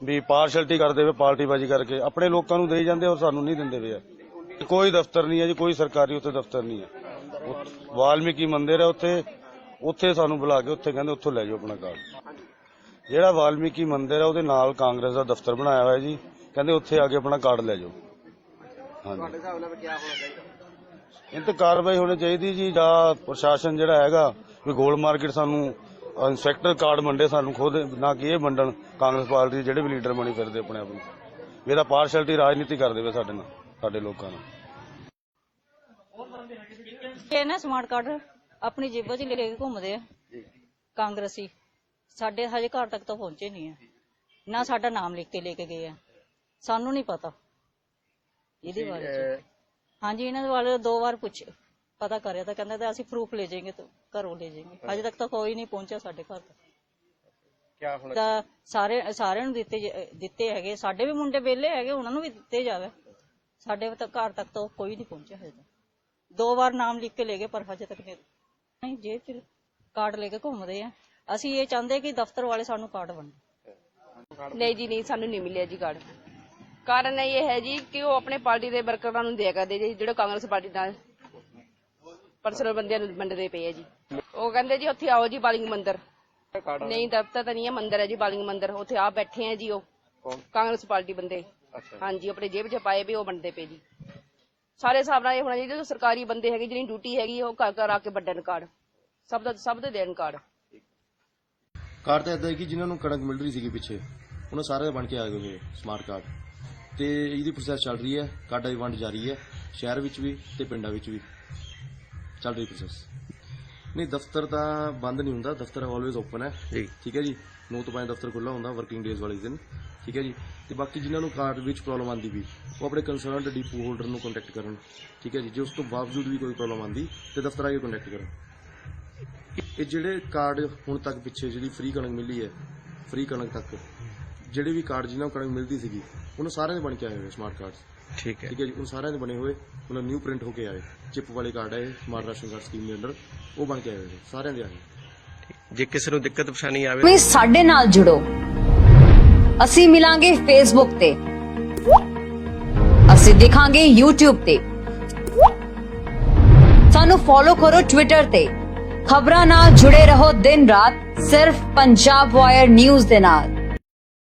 ਵੀ ਪਾਰਸ਼ਲਟੀ ਕਰਦੇ ਵੇ ਪਾਰਟੀਬਾਜੀ ਕਰਕੇ, ਆਪਣੇ ਲੋਕਾਂ ਨੂੰ ਦੇਈ ਜਾਂਦੇ ਔਰ ਸਾਨੂੰ ਨਹੀਂ ਦਿੰਦੇ ਵੇ ਕੋਈ ਦਫ਼ਤਰ ਨਹੀਂ ਹੈ ਜੀ, ਕੋਈ ਸਰਕਾਰੀ ਉੱਥੇ ਦਫ਼ਤਰ ਨਹੀਂ ਹੈ। ਵਾਲਮੀਕੀ ਮੰਦਿਰ ਹੈ ਉੱਥੇ ਉੱਥੇ ਸਾਨੂੰ ਬੁਲਾ ਕੇ ਉੱਥੇ ਕਹਿੰਦੇ ਉੱਥੋਂ ਲੈ ਜਾਓ ਆਪਣਾ ਕਾਰਡ। ਜਿਹੜਾ ਵਾਲਮੀਕੀ ਮੰਦਿਰ ਹੈ, ਉਹਦੇ ਨਾਲ ਕਾਂਗਰਸ ਦਾ ਦਫ਼ਤਰ ਬਣਾਇਆ ਹੋਇਆ ਜੀ, ਕਹਿੰਦੇ ਉੱਥੇ ਆ ਕੇ ਆਪਣਾ ਕਾਰਡ ਲੈ ਜਾਓ। ਹਾਂਜੀ। ਇਹ ਤੇ ਕਾਰਵਾਈ ਹੋਣੀ ਚਾਹੀਦੀ ਜੀ ਜਾਂ ਪ੍ਰਸ਼ਾਸਨ ਜਿਹੜਾ ਹੈਗਾ ਵੀ ਗੋਲ ਮਾਰਕੀਟ ਸਾਨੂੰ ਇਨਸਪੈਕਟਰ ਕਾਰਡ ਮੰਡੇ ਸਾਨੂੰ ਖੁਦ ਨਾ ਕਿ ਇਹ ਮੰਡਣ ਕਾਂਗਰਸ ਪਾਰਟੀ ਦੇ ਜਿਹੜੇ ਵੀ ਲੀਡਰ ਬਣੀ ਫਿਰਦੇ ਆਪਣੇ ਆਪ ਨੂੰ। ਇਹਦਾ ਪਾਰਸ਼ੈਲਿਟੀ ਰਾਜਨੀਤੀ ਕਰਦੇ ਵੇ ਸਾਡੇ ਨਾਲ ਸਾਡੇ ਲੋਕਾਂ ਨਾਲ। ਇਹ ਨਾ ਸਮਾਰਟ ਕਾਰਡ ਆਪਣੀ ਜੇਬਾਂ 'ਚ ਲੈ ਕੇ ਘੁੰਮਦੇ ਆ। ਕਾਂਗਰਸੀ ਸਾਡੇ ਹਜੇ ਘਰ ਤੱਕ ਤਾਂ ਪਹੁੰਚੇ ਨਹੀਂ ਆ। ਨਾ ਸਾਡਾ ਨਾਮ ਲਿਖ ਕੇ ਲੈ ਕੇ ਗਏ ਆ। ਸਾਨੂੰ ਨਹੀਂ ਪਤਾ। ਇਹਦੇ ਬਾਰੇ 'ਚ। ਹਾਂਜੀ ਇਹਨਾਂ ਦੇ ਬਾਰੇ ਦੋ ਵਾਰ ਪੁੱਛ ਪਤਾ ਕਰਿਆ ਤਾਂ ਕਹਿੰਦੇ ਤਾਂ ਅਸੀਂ ਪ੍ਰੂਫ ਲੈ ਜਾਵਾਂਗੇ ਤਾਂ ਘਰੋਂ ਲੈ ਜਾਵਾਂਗੇ ਹਜੇ ਤੱਕ ਤਾਂ ਕੋਈ ਨਹੀਂ ਪਹੁੰਚਿਆ ਸਾਡੇ ਘਰ ਤੱਕ। ਕਿਆ ਹੁਣ ਤਾਂ ਸਾਰੇ ਸਾਰਿਆਂ ਨੂੰ ਦਿੱਤੇ ਜ- ਦਿੱਤੇ ਹੈਗੇ। ਸਾਡੇ ਵੀ ਮੁੰਡੇ ਵਿਹਲੇ ਹੈਗੇ ਉਹਨਾਂ ਨੂੰ ਵੀ ਦਿੱਤੇ ਜਾਵੇ। ਸਾਡੇ ਤਾਂ ਘਰ ਤੱਕ ਤਾਂ ਕੋਈ ਨਹੀਂ ਪਹੁੰਚਿਆ ਹਜੇ ਤੱਕ। ਦੋ ਵਾਰ ਨਾਮ ਲਿਖ ਕੇ ਲੈ ਗਏ ਪਰ ਹਜੇ ਤੱਕ ਨਹੀਂ ਨਹੀਂ ਜੇਬ ਚ ਕਾਰਡ ਲੈ ਕੇ ਘੁੰਮਦੇ ਆ। ਅਸੀਂ ਇਹ ਚਾਹੁੰਦੇ ਕਿ ਦਫ਼ਤਰ ਵਾਲੇ ਸਾਨੂੰ ਕਾਰਡ ਵੰਡਣ ਨਹੀਂ ਜੀ ਨਹੀਂ ਸਾਨੂੰ ਨਹੀਂ ਮਿਲਿਆ ਜੀ ਕਾਰਡ। ਕਾਰਨ ਇਹ ਹੈ ਜੀ ਕਿ ਉਹ ਆਪਣੇ ਪਾਰਟੀ ਦੇ ਵਰਕਰਾਂ ਨੂੰ ਦਿਆ ਕਰਦੇ ਜੀ ਜਿਹੜੇ ਕਾਂਗਰਸ ਪਾਰਟੀ ਨਾਲ ਪਰਸਨਲ ਬੰਦਿਆਂ ਨੂੰ ਵੰਡਦੇ ਪਏ ਆ ਜੀ। ਉਹ ਕਹਿੰਦੇ ਜੀ ਉੱਥੇ ਆਓ ਜੀ ਬਾਲਿੰਗ ਮੰਦਿਰ। ਨਹੀਂ ਦਫ਼ਤਰ ਤਾਂ ਨਹੀਂ ਹੈ ਮੰਦਿਰ ਹੈ ਜੀ ਬਾਲਿੰਗ ਮੰਦਿਰ। ਉੱਥੇ ਆ ਬੈਠੇ ਆ ਜੀ ਉਹ ਕਾਂਗਰਸ ਪਾਰਟੀ ਬੰਦੇ। ਹਾਂਜੀ ਆਪਣੇ ਜੇਬ 'ਚ ਪਾਏ ਵੀ ਉਹ ਵੰਡਦੇ ਪਏ ਜੀ। ਸਾਰੇ ਹਿਸਾਬ ਨਾਲ ਇਹ ਹੋਣਾ ਚਾਹੀਦਾ ਜੋ ਸਰਕਾਰੀ ਬੰਦੇ ਹੈਗੇ ਜਿਹਦੀ ਡਿਊਟੀ ਹੈਗੀ ਉਹ ਘਰ ਘਰ ਆ ਕੇ ਵੱਡਣ ਕਾਰਡ। ਸਭ ਦਾ ਸਭ ਦੇ ਦੇਣ ਕਾਰਡ। ਕਾਰਡ ਤਾਂ ਇਦਾਂ ਹੈ ਕਿ ਜਿਨ੍ਹਾਂ ਨੂੰ ਕਣਕ ਮਿਲ ਰਹੀ ਸੀਗੀ ਪਿੱਛੇ ਉਹਨਾਂ ਸਾਰੇ ਬਣ ਕੇ ਆ ਗਏ ਸਮਾਰਟ ਕਾਰਡ ਤੇ ਇਹਦੀ ਪ੍ਰੋਸੈਸ ਚੱਲ ਰਹੀ ਹੈ ਕਾਰਡਾਂ ਦੀ ਵੰਡ ਜਾਰੀ ਹੈ ਸ਼ਹਿਰ ਵਿੱਚ ਵੀ ਤੇ ਪਿੰਡਾਂ ਵਿੱਚ ਵੀ। ਚੱਲ ਰਹੀ ਪ੍ਰੋਸੈਸ ਨਹੀਂ ਦਫ਼ਤਰ ਤਾਂ ਬੰਦ ਨਹੀਂ ਹੁੰਦਾ ਦਫ਼ਤਰ ਆਲਵੇਜ਼ ਓਪਨ ਹੈ। ਠੀਕ ਹੈ ਜੀ? 9 ਤੋਂ 5 ਦਫ਼ਤਰ ਖੁੱਲਾ ਹੁੰਦਾ ਵਰਕਿੰਗ ਡੇਜ਼ ਵਾਲੇ ਦਿਨ। ਠੀਕ ਹੈ ਜੀ? ਤੇ ਬਾਕੀ ਜਿਨ੍ਹਾਂ ਨੂੰ ਕਾਰਡ ਵਿੱਚ ਪ੍ਰੋਬਲਮ ਆਂਦੀ ਵੀ ਉਹ ਆਪਣੇ ਕੰਸਰਨਡ ਡੀਪੂ ਹੋਲਡਰ ਨੂੰ ਕੰਟੈਕਟ ਕਰਨ। ਠੀਕ ਹੈ ਜੀ? ਜੇ ਉਸ ਤੋਂ ਬਾਵਜੂਦ ਵੀ ਕੋਈ ਪ੍ਰੋਬਲਮ ਆਂਦੀ ਤੇ ਦਫ਼ਤਰ ਆ ਕੇ ਕੰਟੈਕਟ ਕਰਨ। ਇਹ ਜਿਹੜੇ ਕਾਰਡ ਹੁਣ ਤੱਕ ਪਿੱਛੇ ਜਿਹੜੀ ਫ੍ਰੀ ਕਣਕ ਮਿਲੀ ਹੈ ਫ੍ਰੀ ਕਣਕ ਤੱਕ ਜਿਹੜੇ ਵੀ ਕਾਰਡ ਜਿਨ੍ਹਾਂ ਨੂੰ ਕਣਕ ਮਿਲਦੀ ਸੀਗੀ ਉਹਨਾਂ ਸਾਰਿਆਂ ਦੇ ਬਣ ਕੇ ਆਏ ਹੋਏ ਸਮਾਰਟ ਕਾਰਡਸ ਠੀਕ ਹੈ। ਠੀਕ ਹੈ ਜੀ ਉਹ ਸਾਰਿਆਂ ਦੇ ਬਣੇ ਹੋਏ ਮਤਲਬ ਨਿਊ ਪ੍ਰਿੰਟ ਹੋ ਕੇ ਆਏ। ਚਿਪ ਵਾਲੇ ਕਾਰਡ ਹੈ ਇਹ ਸਮਾਰਟ ਰਾਸ਼ਨ ਕਾਰਡ ਸਕੀਮ ਦੇ ਅੰਡਰ ਉਹ ਬਣ ਕੇ ਆਏ ਹੋਏ ਨੇ, ਸਾਰਿਆਂ ਦੇ ਆਏ। ਜੇ ਕਿਸੇ ਨੂੰ ਦਿੱਕਤ ਪਰੇਸ਼ਾਨੀ ਆਵੇ ਵੀ ਸਾਡੇ ਨਾਲ ਜੁੜੋ। ਅਸੀਂ ਮਿਲਾਂਗੇ ਫੇਸਬੁੱਕ ਤੇ। ਅਸੀਂ ਦਿਖਾਂਗੇ YouTube ਤੇ। ਸਾਨੂੰ ਫੋਲੋ ਕਰੋ Twitter ਤੇ। ਖਬਰਾਂ ਨਾਲ ਜੁੜੇ ਰਹੋ ਦਿਨ ਰਾਤ ਸਿਰਫ ਪੰਜਾਬ ਵਾਇਰ ਨਿਊਜ਼ ਦੇ ਨਾਲ।